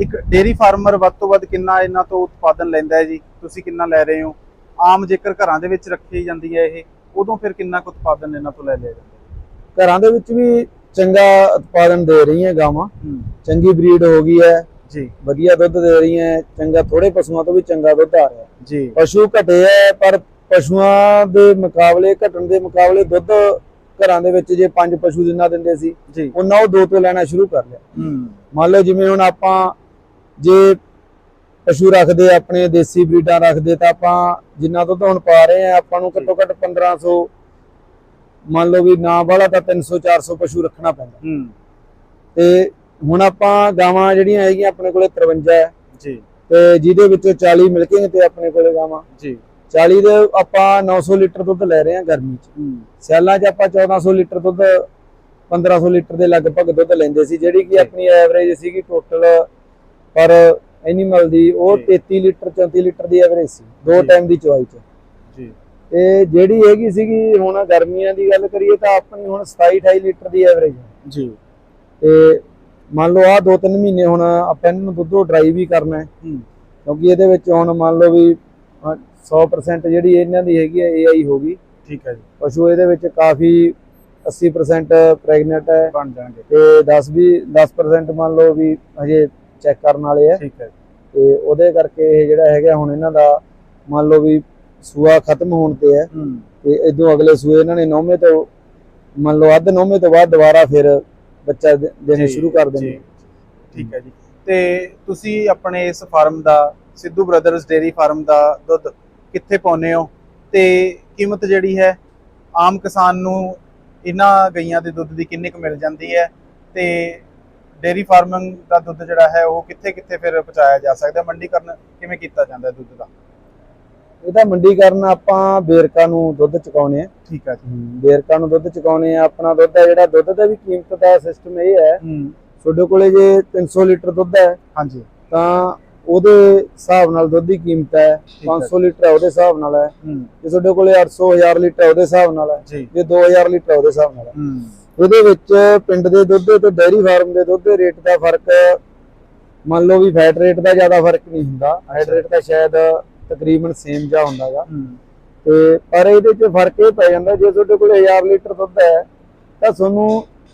[SPEAKER 1] ਇੱਕ ਡੇਰੀ ਫਾਰਮਰ ਵੱਧ ਤੋਂ ਵੱਧ ਕਿੰਨਾ ਇਹਨਾਂ ਤੋਂ ਉਤਪਾਦਨ ਲੈਂਦਾ ਹੈ ਜੀ? ਤੁਸੀਂ ਕਿੰਨਾ ਲੈ ਰਹੇ ਹੋ? ਆਮ ਜੇਕਰ ਘਰਾਂ ਦੇ ਵਿੱਚ ਰੱਖੀ ਜਾਂਦੀ ਹੈ ਇਹ ਉਦੋਂ ਫਿਰ ਕਿੰਨਾ ਕੁ ਉਤਪਾਦਨ ਇਹਨਾਂ ਤੋਂ ਲੈ ਲਿਆ ਜਾਂਦਾ
[SPEAKER 2] ਘਰਾਂ ਦੇ ਵਿੱਚ ਵੀ ਚੰਗਾ ਉਤਪਾਦਨ ਦੇ ਰਹੀਆਂ ਗਾਵਾਂ। ਚੰਗੀ ਬਰੀਡ ਹੋ ਗਈ ਹੈ।
[SPEAKER 1] ਜੀ।
[SPEAKER 2] ਵਧੀਆ ਦੁੱਧ ਦੇ ਰਹੀਆਂ ਚੰਗਾ ਥੋੜੇ ਪਸ਼ੂਆਂ ਤੋਂ ਵੀ ਚੰਗਾ ਦੁੱਧ ਆ ਰਿਹਾ
[SPEAKER 1] ਜੀ।
[SPEAKER 2] ਪਸ਼ੂ ਘਟੇ ਹੈ ਪਰ ਪਸ਼ੂਆਂ ਦੇ ਮੁਕਾਬਲੇ ਘਟਣ ਦੇ ਮੁਕਾਬਲੇ ਦੁੱਧ ਘਰਾਂ ਦੇ ਵਿੱਚ ਜੇ ਪੰਜ ਪਸ਼ੂ ਜਿੰਨਾ ਦਿੰਦੇ ਸੀ ਉਹਨਾਂ ਉਹ ਦੋ ਤੋਂ ਲੈਣਾ ਸ਼ੁਰੂ ਕਰ ਲਿਆ। ਮੰਨ ਲਓ ਜਿਵੇਂ ਹੁਣ ਆਪਾਂ ਜੇ ਪਸ਼ੂ ਰੱਖਦੇ ਆਪਣੇ ਦੇਸੀ ਬਰੀਡਾਂ ਰੱਖਦੇ ਤਾਂ ਆਪਾਂ ਜਿੰਨਾ ਦੁੱਧ ਹੁਣ ਪਾ ਰਹੇ ਆ ਆਪਾਂ ਨੂੰ ਘੱਟੋ ਘੱਟ 1500 ਮੰਨ ਲਓ ਵੀ ਨਾ ਵਾਲਾ ਤਾਂ 300 400 ਪਸ਼ੂ ਰੱਖਣਾ ਪੈਂਦਾ। ਤੇ ਹੁਣ ਆਪਾਂ ਗਾਵਾਂ ਜਿਹੜੀਆਂ ਹੈਗੀਆਂ ਆਪਣੇ ਕੋਲੇ 53 ਹੈ।
[SPEAKER 1] ਜੀ।
[SPEAKER 2] ਤੇ ਜਿਹਦੇ ਵਿੱਚੋਂ 40 ਮਿਲਕਿੰਗ ਤੇ ਆਪਣੇ ਕੋਲੇ ਗਾਵਾਂ।
[SPEAKER 1] ਜੀ।
[SPEAKER 2] 40 ਦੇ ਆਪਾਂ 900 ਲੀਟਰ ਦੁੱਧ ਲੈ ਰਹੇ ਹਾਂ ਗਰਮੀ 'ਚ। ਸਿਆਲਾਂ 'ਚ ਆਪਾਂ 1400 ਲੀਟਰ ਦੁੱਧ 1500 ਲੀਟਰ ਦੇ ਲਗਭਗ ਦੁੱਧ ਲੈਂਦੇ ਸੀ ਜਿਹੜੀ ਕਿ। ਆਪਣੀ ਐਵਰੇਜ ਸੀਗੀ ਟੋਟਲ ਪਰ ਐਨੀਮਲ ਦੀ ਉਹ
[SPEAKER 1] ਜੀ।
[SPEAKER 2] 33 ਲੀਟਰ 34 ਲੀਟਰ ਦੀ ਐਵਰੇਜ ਸੀ ਦੋ। ਟਾਈਮ ਦੀ ਚਵਾਈ 'ਚ।
[SPEAKER 1] ਜੀ।
[SPEAKER 2] ਤੇ ਜਿਹੜੀ ਹੈਗੀ ਸੀਗੀ ਹੁਣ ਗਰਮੀਆਂ ਦੀ ਗੱਲ ਕਰੀਏ ਤਾਂ ਆਪਣੀ ਹੁਣ 27 28 ਲੀਟਰ ਦੀ ਐਵਰੇਜ
[SPEAKER 1] ਜੀ।
[SPEAKER 2] ਤੇ ਮੰਨ ਲਓ ਆ ਦੋ ਤਿੰਨ ਮਹੀਨੇ ਹੁਣ ਆਪਾਂ ਇਹਨਾਂ ਨੂੰ ਦੁੱਧੋਂ ਡਰਾਈ ਵੀ ਕਰਨਾ ਹੈ। ਕਿਉਂਕਿ ਇਹਦੇ ਵਿੱਚ ਹੁਣ ਮੰਨ ਲਓ ਵੀ ਅ, 100% ਜਿਹੜੀ ਇਹਨਾਂ ਦੀ ਹੈਗੀ ਹੈ AI ਹੋ ਗਈ।
[SPEAKER 1] ਠੀਕ ਹੈ ਜੀ।
[SPEAKER 2] ਪਸ਼ੂ ਇਹਦੇ ਵਿੱਚ ਕਾਫੀ 80% ਪ੍ਰੈਗਨੈਂਟ ਹੈ।
[SPEAKER 1] ਬਣ ਜਾਣਗੇ।
[SPEAKER 2] ਤੇ 10 ਵੀ 10% ਮੰਨ ਲਓ ਵੀ ਹਜੇ ਚੈੱਕ ਕਰਨ ਵਾਲੇ ਆ।
[SPEAKER 1] ਠੀਕ ਹੈ
[SPEAKER 2] ਤੇ ਉਹਦੇ ਕਰਕੇ ਇਹ ਜਿਹੜਾ ਹੈਗਾ ਹੁਣ ਇਹਨਾਂ ਦਾ ਮੰਨ ਲਓ ਵੀ ਸੂਆ ਖਤਮ ਹੋਣ ਤੇ ਹੈ। ਤੇ ਇਦੋਂ ਅਗਲੇ ਸੂਏ ਇਹਨਾਂ ਨੇ ਨੌਵੇਂ ਤੋਂ ਮੰਨ ਲਓ ਅੱਧ ਨੌਵੇਂ ਤੋਂ ਬਾਅਦ ਦੁਬਾਰਾ ਫਿਰ ਬੱਚਾ ਦੇਣੇ ਸ਼ੁਰੂ ਕਰ ਦੇਣਗੇ
[SPEAKER 1] ਠੀਕ ਹੈ ਜੀ। ਤੇ ਤੁਸੀਂ ਆਪਣੇ ਇਸ ਫਾਰਮ ਦਾ ਸਿੱਧੂ ਬ੍ਰਦਰਜ਼ ਡੇਰੀ ਫਾਰਮ ਦਾ ਦੁੱਧ ਕਿੱਥੇ ਪਾਉਨੇ ਹੋ? ਤੇ ਕੀਮਤ ਜਿਹੜੀ ਹੈ ਆਮ ਕਿਸਾਨ ਨੂੰ ਇਹਨਾਂ ਗਈਆਂ ਦੇ ਦੁੱਧ ਦੀ ਕਿੰਨੀ ਕੁ ਮਿਲ ਜਾਂਦੀ ਹੈ? ਤੇ ਡੇਰੀ ਫਾਰਮਿੰਗ ਦਾ ਦੁੱਧ ਜਿਹੜਾ ਹੈ ਉਹ ਕਿੱਥੇ ਕਿੱਥੇ ਫਿਰ ਪਹੁੰਚਾਇਆ ਜਾ ਸਕਦਾ? ਮੰਡੀਕਰਨ ਕਿਵੇਂ ਕੀਤਾ ਜਾਂਦਾ ਦੁੱਧ ਦਾ?
[SPEAKER 2] ਇਹਦਾ ਮੰਡੀਕਰਨ ਆਪਾਂ ਬੇਰਕਾ ਨੂੰ ਦੁੱਧ ਚੁਕਾਉਣੇ ਆ
[SPEAKER 1] ਠੀਕ ਹੈ ਜੀ।
[SPEAKER 2] ਬੇਰਕਾ ਨੂੰ ਦੁੱਧ ਚੁਕਾਉਣੇ ਆ ਆਪਣਾ ਦੁੱਧ ਹੈ ਜਿਹੜਾ ਦੁੱਧ ਦਾ ਵੀ ਕੀਮਤ ਦਾ ਸਿਸਟਮ ਇਹ ਹੈ। ਤੁਹਾਡੇ ਕੋਲੇ ਜੇ 300 ਲੀਟਰ ਦੁੱਧ ਹੈ
[SPEAKER 1] ਹਾਂਜੀ।
[SPEAKER 2] ਤਾਂ ਉਹਦੇ ਹਿਸਾਬ ਨਾਲ ਦੁੱਧ ਦੀ ਕੀਮਤ ਹੈ।
[SPEAKER 1] ਹੈ।
[SPEAKER 2] 500 ਲੀਟਰ ਉਹਦੇ ਹਿਸਾਬ ਨਾਲ ਹੈ। ਜੇ ਤੁਹਾਡੇ ਕੋਲੇ 800 1000 ਲੀਟਰ ਉਹਦੇ ਹਿਸਾਬ ਨਾਲ ਹੈ।
[SPEAKER 1] ਜੀ।
[SPEAKER 2] ਜੇ 2000 ਲੀਟਰ ਉਹਦੇ ਹਿਸਾਬ ਨਾਲ ਹੈ।
[SPEAKER 1] ਹੂੰ
[SPEAKER 2] ਇਹਦੇ ਵਿੱਚ ਪਿੰਡ ਦੇ ਦੁੱਧ ਤੇ ਡੇਅਰੀ ਫਾਰਮ ਦੇ ਦੁੱਧ ਦੇ ਰੇਟ ਦਾ ਫ਼ਰਕ ਮੰਨ ਲਓ ਵੀ ਫੈਟ ਰੇਟ ਦਾ ਜ਼ਿਆਦਾ ਫ਼ਰਕ ਨਹੀਂ ਹੁੰਦਾ। ਰੇਟ ਦਾ ਸ਼ਾਇਦ ਤਕਰੀਬਨ ਸੇਮ ਜਾ ਹੁੰਦਾਗਾ। ਤੇ ਪਰ ਇਹਦੇ 'ਚ ਫ਼ਰਕ ਇਹ ਪੈ ਜਾਂਦਾ ਜੇ ਤੁਹਾਡੇ ਕੋਲ 1000 ਲੀਟਰ ਦੁੱਧ ਹੈ ਤਾਂ ਤੁਹਾਨੂੰ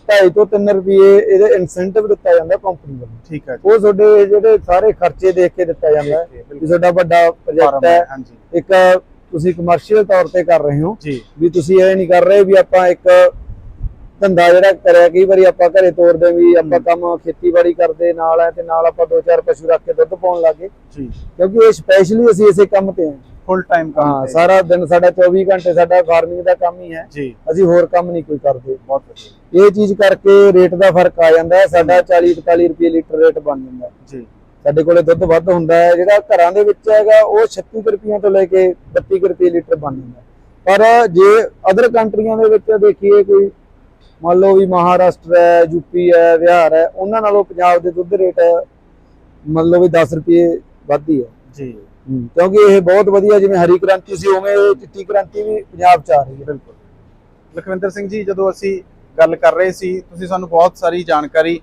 [SPEAKER 2] 2.5 ਤੋਂ 3 ਰੁਪਏ ਇਹਦੇ ਇਨਸੈਂਟਿਵ ਦਿੱਤਾ ਜਾਂਦਾ ਕੰਪਨੀ ਵੱਲੋਂ।
[SPEAKER 1] ਠੀਕ ਹੈ
[SPEAKER 2] ਉਹ ਤੁਹਾਡੇ ਜਿਹੜੇ ਸਾਰੇ ਖਰਚੇ ਦੇਖ ਕੇ ਦਿੱਤਾ ਜਾਂਦਾ ਵੀ ਤੁਹਾਡਾ ਵੱਡਾ ਪ੍ਰੋਜੈਕਟ ਹੈ ਇੱਕ ਤੁਸੀਂ ਕਮਰਸ਼ੀਅਲ ਤੌਰ ਤੇ ਕਰ ਰਹੇ ਹੋ। ਵੀ ਤੁਸੀਂ ਇਹ ਨਹੀਂ ਕਰ ਰਹੇ ਵੀ ਆਪਾਂ ਇੱਕ ਧੰਦਾ ਜਿਹੜਾ ਕਰਿਆ ਕਈ ਵਾਰੀ ਆਪਾਂ ਘਰੇ ਤੋਰਦੇ ਵੀ ਆਪਾਂ। ਕੰਮ ਖੇਤੀਬਾੜੀ ਕਰਦੇ ਨਾਲ ਹੈ ਤੇ ਨਾਲ ਆਪਾਂ ਦੋ ਚਾਰ ਪਸ਼ੂ ਰੱਖ ਕੇ ਦੁੱਧ ਪਾਉਣ ਲੱਗੇ।
[SPEAKER 1] ਜੀ।
[SPEAKER 2] ਕਿਉਂਕਿ ਇਹ ਸਪੈਸ਼ਲੀ ਅਸੀਂ ਇਸੇ ਕੰਮ ਤੇ ਹਾਂ।
[SPEAKER 1] ਫੁੱਲ ਟਾਈਮ ਕੰਮ
[SPEAKER 2] ਹਾਂ। ਸਾਰਾ ਦਿਨ ਸਾਡਾ 24 ਘੰਟੇ ਸਾਡਾ ਫਾਰਮਿੰਗ ਦਾ ਕੰਮ ਹੀ ਹੈ। ਅਸੀਂ ਹੋਰ ਕੰਮ ਨਹੀਂ ਕੋਈ ਕਰਦੇ।
[SPEAKER 1] ਬਹੁਤ ਵਧੀਆ।
[SPEAKER 2] ਇਹ ਚੀਜ਼ ਕਰਕੇ ਰੇਟ ਦਾ ਫ਼ਰਕ ਆ ਜਾਂਦਾ ਹੈ। ਸਾਡਾ 40 41 ਰੁਪਏ ਲੀਟਰ ਰੇਟ ਬਣ ਜਾਂਦਾ
[SPEAKER 1] ਜੀ।
[SPEAKER 2] ਸਾਡੇ ਕੋਲੇ ਦੁੱਧ ਵੱਧ ਹੁੰਦਾ ਹੈ। ਜਿਹੜਾ ਘਰਾਂ ਦੇ ਵਿੱਚ ਹੈਗਾ ਉਹ 36 ਕੁ ਰੁਪਈਆਂ ਤੋਂ ਲੈ ਕੇ 32 ਕੁ ਰੁਪਏ ਲੀਟਰ ਬਣ ਜਾਂਦਾ। ਪਰ ਜੇ ਅਦਰ ਕੰਟਰੀਆਂ ਦੇ ਵਿੱਚ ਦੇਖੀਏ ਕੋਈ ਮੰਨ ਲਓ ਵੀ ਮਹਾਰਾਸ਼ਟਰ ਹੈ ਯੂਪੀ ਹੈ ਬਿਹਾਰ ਹੈ ਉਹਨਾਂ ਨਾਲੋਂ ਪੰਜਾਬ ਦੇ ਦੁੱਧ ਰੇਟ ਮੰਨ ਲਓ ਵੀ 10 ਰੁਪਏ ਵੱਧ ਹੀ ਹੈ।
[SPEAKER 1] ਜੀ।
[SPEAKER 2] ਕਿਉਂਕਿ ਇਹ ਬਹੁਤ ਵਧੀਆ ਜਿਵੇਂ ਹਰੀ ਕ੍ਰਾਂਤੀ ਸੀ ਉਵੇਂ ਇਹ ਚਿੱਟੀ ਕ੍ਰਾਂਤੀ ਵੀ ਪੰਜਾਬ ਚ ਆ ਰਹੀ ਹੈ।
[SPEAKER 1] ਬਿਲਕੁਲ। ਲਖਵਿੰਦਰ ਸਿੰਘ ਜੀ ਜਦੋਂ ਅਸੀਂ ਗੱਲ ਕਰ ਰਹੇ ਸੀ ਤੁਸੀਂ ਸਾਨੂੰ ਬਹੁਤ ਸਾਰੀ ਜਾਣਕਾਰੀ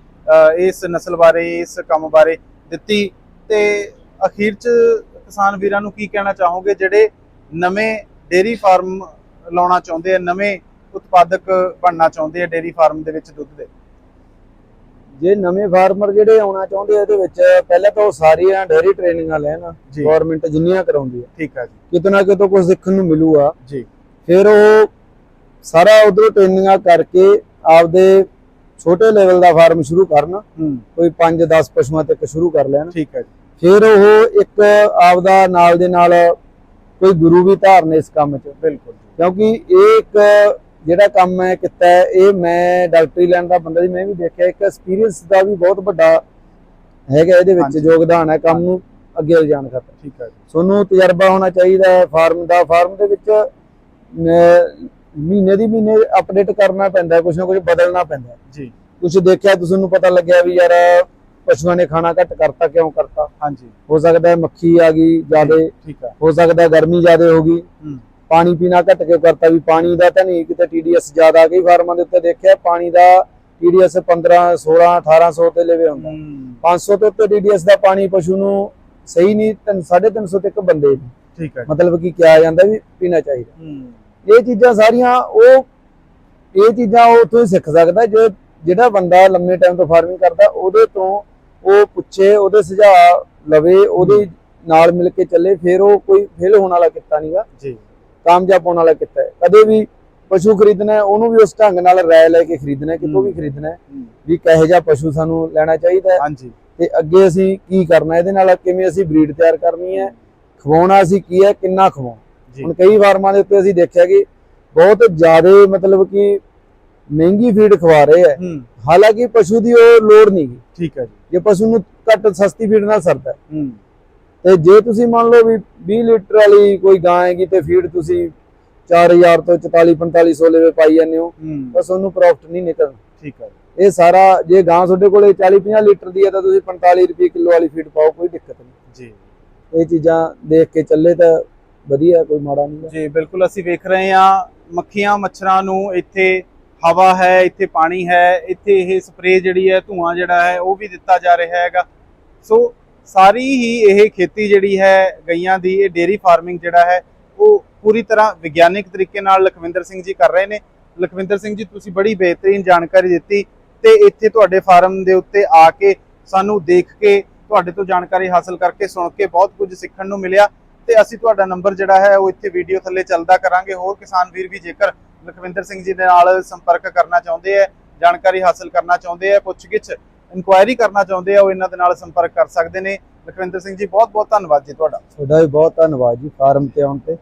[SPEAKER 1] ਇਸ ਨਸਲ ਬਾਰੇ ਇਸ ਕੰਮ ਬਾਰੇ ਦਿੱਤੀ। ਤੇ ਅਖੀਰ ਚ ਕਿਸਾਨ ਵੀਰਾਂ ਨੂੰ ਕੀ ਕਹਿਣਾ ਚਾਹੋਗੇ ਜਿਹੜੇ ਨਵੇਂ ਡੇਰੀ ਫਾਰਮ ਲਾਉਣਾ ਚਾਹੁੰਦੇ ਆ ਨਵੇਂ ਉਤਪਾਦਕ ਬਣਨਾ ਚਾਹੁੰਦੇ ਆ ਡੇਰੀ ਫਾਰਮ ਦੇ ਵਿੱਚ ਦੁੱਧ ਦੇ?
[SPEAKER 2] ਜੇ ਨਵੇਂ ਫਾਰਮਰ ਜਿਹੜੇ ਆਉਣਾ ਚਾਹੁੰਦੇ ਆ ਇਹਦੇ ਵਿੱਚ ਪਹਿਲਾਂ ਤਾਂ ਉਹ ਸਾਰੀਆਂ ਡੇਅਰੀ ਟ੍ਰੇਨਿੰਗਾਂ ਲੈਣ
[SPEAKER 1] ਜੀ।
[SPEAKER 2] ਗਵਰਨਮੈਂਟ ਜਿੰਨੀਆਂ ਕਰਾਉਂਦੀ ਹੈ
[SPEAKER 1] ਠੀਕ ਹੈ ਜੀ।
[SPEAKER 2] ਕਿਤੇ ਨਾ ਕਿਤੋਂ ਕੁਝ ਸਿੱਖਣ ਨੂੰ ਮਿਲੂਗਾ।
[SPEAKER 1] ਜੀ।
[SPEAKER 2] ਫਿਰ ਉਹ ਸਾਰਾ ਉਧਰੋਂ ਟ੍ਰੇਨਿੰਗਾਂ ਕਰਕੇ ਆਪਦੇ ਛੋਟੇ ਲੈਵਲ ਦਾ ਫਾਰਮ ਸ਼ੁਰੂ ਕਰਨ
[SPEAKER 1] ਹੂੰ।
[SPEAKER 2] ਕੋਈ 5-10 ਪਸ਼ੂਆਂ ਤੱਕ ਸ਼ੁਰੂ ਕਰ ਲੈਣ।
[SPEAKER 1] ਠੀਕ ਹੈ ਜੀ।
[SPEAKER 2] ਫਿਰ ਉਹ ਇੱਕ ਆਪਦਾ ਨਾਲ ਦੇ ਨਾਲ ਕੋਈ ਗੁਰੂ ਵੀ ਧਾਰਨ ਇਸ ਕੰਮ 'ਚ।
[SPEAKER 1] ਬਿਲਕੁਲ ਜੀ।
[SPEAKER 2] ਕਿਉਂਕਿ ਇਹ ਇੱਕ ਜਿਹੜਾ ਕੰਮ ਹੈ ਕੀਤਾ ਇਹ ਮੈਂ ਡਾਕਟਰੀ ਲਾਈਨ ਦਾ ਬੰਦਾ ਜੀ ਮੈਂ ਵੀ ਦੇਖਿਆ ਇੱਕ ਐਕਸਪੀਰੀਅੰਸ ਦਾ ਵੀ ਬਹੁਤ ਵੱਡਾ ਹੈਗਾ ਇਹਦੇ ਵਿੱਚ। ਯੋਗਦਾਨ ਹੈ ਕੰਮ ਨੂੰ ਅੱਗੇ ਲਿਜਾਣ ਖਾਤਰ।
[SPEAKER 1] ਠੀਕ ਹੈ ਜੀ।
[SPEAKER 2] ਤੁਹਾਨੂੰ ਤਜਰਬਾ ਹੋਣਾ ਚਾਹੀਦਾ ਹੈ ਫਾਰਮ ਦਾ ਫਾਰਮ ਦੇ ਵਿੱਚ ਮਹੀਨੇ ਦੀ ਮਹੀਨੇ ਅਪਡੇਟ ਕਰਨਾ ਪੈਂਦਾ ਕੁਝ ਨਾ ਕੁਝ ਬਦਲਣਾ ਪੈਂਦਾ
[SPEAKER 1] ਜੀ।
[SPEAKER 2] ਕੁਝ ਦੇਖਿਆ ਤੁਸੀਂ ਨੂੰ ਪਤਾ ਲੱਗਿਆ ਵੀ ਯਾਰ ਪਸ਼ੂਆਂ ਨੇ ਖਾਣਾ ਘੱਟ ਕਰਤਾ ਕਿਉਂ ਕਰਤਾ?
[SPEAKER 1] ਹਾਂਜੀ।
[SPEAKER 2] ਹੋ ਸਕਦਾ ਮੱਖੀ ਆ ਗਈ ਜਿਆਦੇ
[SPEAKER 1] ਠੀਕ ਹੈ।
[SPEAKER 2] ਹੋ ਸਕਦਾ ਗਰਮੀ ਜਿਆਦੇ ਹੋ ਗਈ।
[SPEAKER 1] ਹੂੰ।
[SPEAKER 2] ਪਾਣੀ ਪੀਣਾ ਘੱਟ ਕਿਉਂ ਕਰਤਾ ਵੀ ਪਾਣੀ ਦਾ ਤਾਂ ਨਹੀਂ ਕਿਤੇ ਟੀਡੀਐਸ ਜ਼ਿਆਦਾ ਆ ਗਈ ਫਾਰਮਾਂ ਦੇ ਉੱਤੇ ਦੇਖਿਆ ਪਾਣੀ ਦਾ ਟੀਡੀਐਸ 15 16 1800 ਤੇ ਲੈਵੇ ਹੁੰਦਾ।
[SPEAKER 1] ਹੂੰ।
[SPEAKER 2] 500 ਤੋਂ ਉੱਤੇ ਟੀਡੀਐਸ ਦਾ ਪਾਣੀ ਪਸ਼ੂ ਨੂੰ ਸਹੀ ਨਹੀਂ 350 ਤੱਕ ਬੰਦੇ ਨੂੰ।
[SPEAKER 1] ਠੀਕ ਹੈ ਜੀ।
[SPEAKER 2] ਮਤਲਬ ਕਿ ਕਿਹਾ ਜਾਂਦਾ ਵੀ ਪੀਣਾ ਚਾਹੀਦਾ। ਇਹ ਚੀਜ਼ਾਂ ਸਾਰੀਆਂ ਉਹ ਇਹ ਚੀਜ਼ਾਂ ਉਹ ਹੀ ਸਿੱਖ ਸਕਦਾ ਜੇ ਜਿਹੜਾ ਬੰਦਾ ਲੰਮੇ ਟਾਈਮ ਤੋਂ ਫਾਰਮਿੰਗ ਕਰਦਾ ਉਹਦੇ ਤੋਂ ਉਹ ਪੁੱਛੇ ਉਹਦੇ ਸੁਝਾਅ ਲਵੇ ਉਹਦੇ ਨਾਲ ਮਿਲ ਕੇ ਚੱਲੇ ਫਿਰ ਉਹ ਕੋਈ ਫੇਲ ਹੋਣ ਵਾਲਾ ਕਿੱਤਾ ਨਹੀਂਗਾ
[SPEAKER 1] ਜੀ।
[SPEAKER 2] ਕਾਮਯਾਬ ਹੋਣ ਵਾਲਾ ਕਿੱਤਾ ਹੈ। ਕਦੇ ਵੀ ਪਸ਼ੂ ਖਰੀਦਣਾ ਉਹਨੂੰ ਵੀ ਉਸ ਢੰਗ ਨਾਲ ਰਾਏ ਲੈ ਕੇ ਖਰੀਦਣਾ ਕਿਤੋਂ ਵੀ। ਖਰੀਦਣਾ। ਵੀ ਕਹੇ ਜਿਹਾ ਪਸ਼ੂ ਸਾਨੂੰ ਲੈਣਾ ਚਾਹੀਦਾ ਹੈ।
[SPEAKER 1] ਹਾਂਜੀ।
[SPEAKER 2] ਤੇ ਅੱਗੇ ਅਸੀਂ ਕੀ ਕਰਨਾ ਇਹਦੇ ਨਾਲ ਕਿਵੇਂ ਅਸੀਂ ਬਰੀਡ ਤਿਆਰ ਕਰਨੀ ਹੈ? ਖਵਾਉਣਾ ਅਸੀਂ ਕੀ ਹੈ? ਕਿੰਨਾ ਖਵਾਉਣਾ?
[SPEAKER 1] ਜੀ।
[SPEAKER 2] ਹੁਣ ਕਈ ਫਾਰਮਾਂ ਦੇ ਉੱਤੇ ਅਸੀਂ ਦੇਖਿਆ ਕਿ ਬਹੁਤ ਜ਼ਿਆਦਾ ਮਤਲਬ ਕਿ ਮਹਿੰਗੀ ਫੀਡ ਖਵਾ ਰਹੇ ਹੈ। ਹਾਲਾਂਕਿ ਪਸ਼ੂ ਦੀ ਉਹ ਲੋੜ ਨਹੀਂ
[SPEAKER 1] ਠੀਕ ਹੈ ਜੀ।
[SPEAKER 2] ਜੇ ਪਸ਼ੂ ਨੂੰ ਘੱਟ ਸਸਤੀ ਫੀਡ ਨਾਲ ਸਰਦਾ ਤੇ ਜੇ ਤੁਸੀਂ ਮੰਨ ਲਓ ਵੀ 20 ਲੀਟਰ ਵਾਲੀ ਕੋਈ ਗਾਂ ਹੈਗੀ ਤੇ ਫੀਡ ਤੁਸੀਂ 4000 ਤੋਂ 44 4500 ਲੈਵੇ ਪਾਈ ਜਾਂਦੇ ਹੋ ਬਸ ਉਹਨੂੰ ਪ੍ਰੋਫਿਟ ਨਹੀਂ ਨਿਕਲਦਾ
[SPEAKER 1] ਠੀਕ ਹੈ
[SPEAKER 2] ਇਹ ਸਾਰਾ ਜੇ ਗਾਂ ਤੁਹਾਡੇ ਕੋਲੇ 40 50 ਲੀਟਰ ਦੀ ਹੈ ਤਾਂ ਤੁਸੀਂ 45 ਰੁਪਏ ਕਿਲੋ ਵਾਲੀ ਫੀਡ ਪਾਓ ਕੋਈ ਦਿੱਕਤ ਨਹੀਂ।
[SPEAKER 1] ਜੀ।
[SPEAKER 2] ਇਹ ਚੀਜ਼ਾਂ ਦੇਖ ਕੇ ਚੱਲੇ ਤਾਂ ਵਧੀਆ ਕੋਈ ਮਾੜਾ ਨਹੀਂ
[SPEAKER 1] ਜੀ ਬਿਲਕੁਲ ਅਸੀਂ ਵੇਖ ਰਹੇ ਹਾਂ ਮੱਖੀਆਂ ਮੱਛਰਾਂ ਨੂੰ ਇੱਥੇ ਹਵਾ ਹੈ ਇੱਥੇ ਪਾਣੀ ਹੈ ਇੱਥੇ ਇਹ ਸਪਰੇਅ ਜਿਹੜੀ ਹੈ ਧੂਆਂ ਜਿਹੜਾ ਹੈ ਉਹ ਵੀ ਦਿੱਤਾ ਜਾ ਰਿਹਾ ਹੈਗਾ। ਸੋ ਸਾਰੀ ਹੀ ਇਹ ਖੇਤੀ ਜਿਹੜੀ ਹੈ ਗਈਆਂ ਦੀ, ਇਹ ਡੇਰੀ ਫਾਰਮਿੰਗ ਜਿਹੜਾ ਹੈ, ਉਹ ਪੂਰੀ ਤਰ੍ਹਾਂ ਵਿਗਿਆਨਿਕ ਤਰੀਕੇ ਨਾਲ ਲਖਵਿੰਦਰ ਸਿੰਘ ਜੀ ਕਰ ਰਹੇ ਨੇ। ਲਖਵਿੰਦਰ ਸਿੰਘ ਜੀ, ਤੁਸੀਂ ਬੜੀ ਬਿਹਤਰੀਨ ਜਾਣਕਾਰੀ ਦਿੱਤੀ ਤੇ ਇੱਥੇ ਤੁਹਾਡੇ ਫਾਰਮ ਦੇ ਉੱਤੇ ਆ ਕੇ ਸਾਨੂੰ ਦੇਖ ਕੇ, ਤੁਹਾਡੇ ਤੋਂ ਜਾਣਕਾਰੀ ਹਾਸਲ ਕਰਕੇ, ਸੁਣ ਕੇ ਬਹੁਤ ਕੁਝ ਸਿੱਖਣ ਨੂੰ ਮਿਲਿਆ ਤੇ ਅਸੀਂ ਤੁਹਾਡਾ ਨੰਬਰ ਜਿਹੜਾ ਹੈ, ਉਹ ਇੱਥੇ ਵੀਡੀਓ ਥੱਲੇ ਚੱਲਦਾ ਕਰਾਂਗੇ। ਹੋਰ ਕਿਸਾਨ ਵੀਰ ਵੀ ਜੇਕਰ ਲਖਵਿੰਦਰ ਸਿੰਘ ਜੀ ਦੇ ਨਾਲ ਸੰਪਰਕ ਕਰਨਾ ਚਾਹੁੰਦੇ ਆ ਜਾਣਕਾਰੀ ਹਾਸਲ ਕਰਨਾ ਚਾਹੁੰਦੇ ਆ ਪੁੱਛਗਿੱਛ ਇਨਕੁਆਇਰੀ ਕਰਨਾ ਚਾਹੁੰਦੇ ਆ, ਉਹ ਇਹਨਾਂ ਦੇ ਨਾਲ ਸੰਪਰਕ ਕਰ ਸਕਦੇ ਨੇ। ਲਖਵਿੰਦਰ ਸਿੰਘ ਜੀ ਬਹੁਤ ਬਹੁਤ ਧੰਨਵਾਦ ਜੀ ਤੁਹਾਡਾ।
[SPEAKER 2] ਤੁਹਾਡਾ ਵੀ ਬਹੁਤ ਧੰਨਵਾਦ ਜੀ ਫਾਰਮ ਤੇ ਆਉਣ ਤੇ।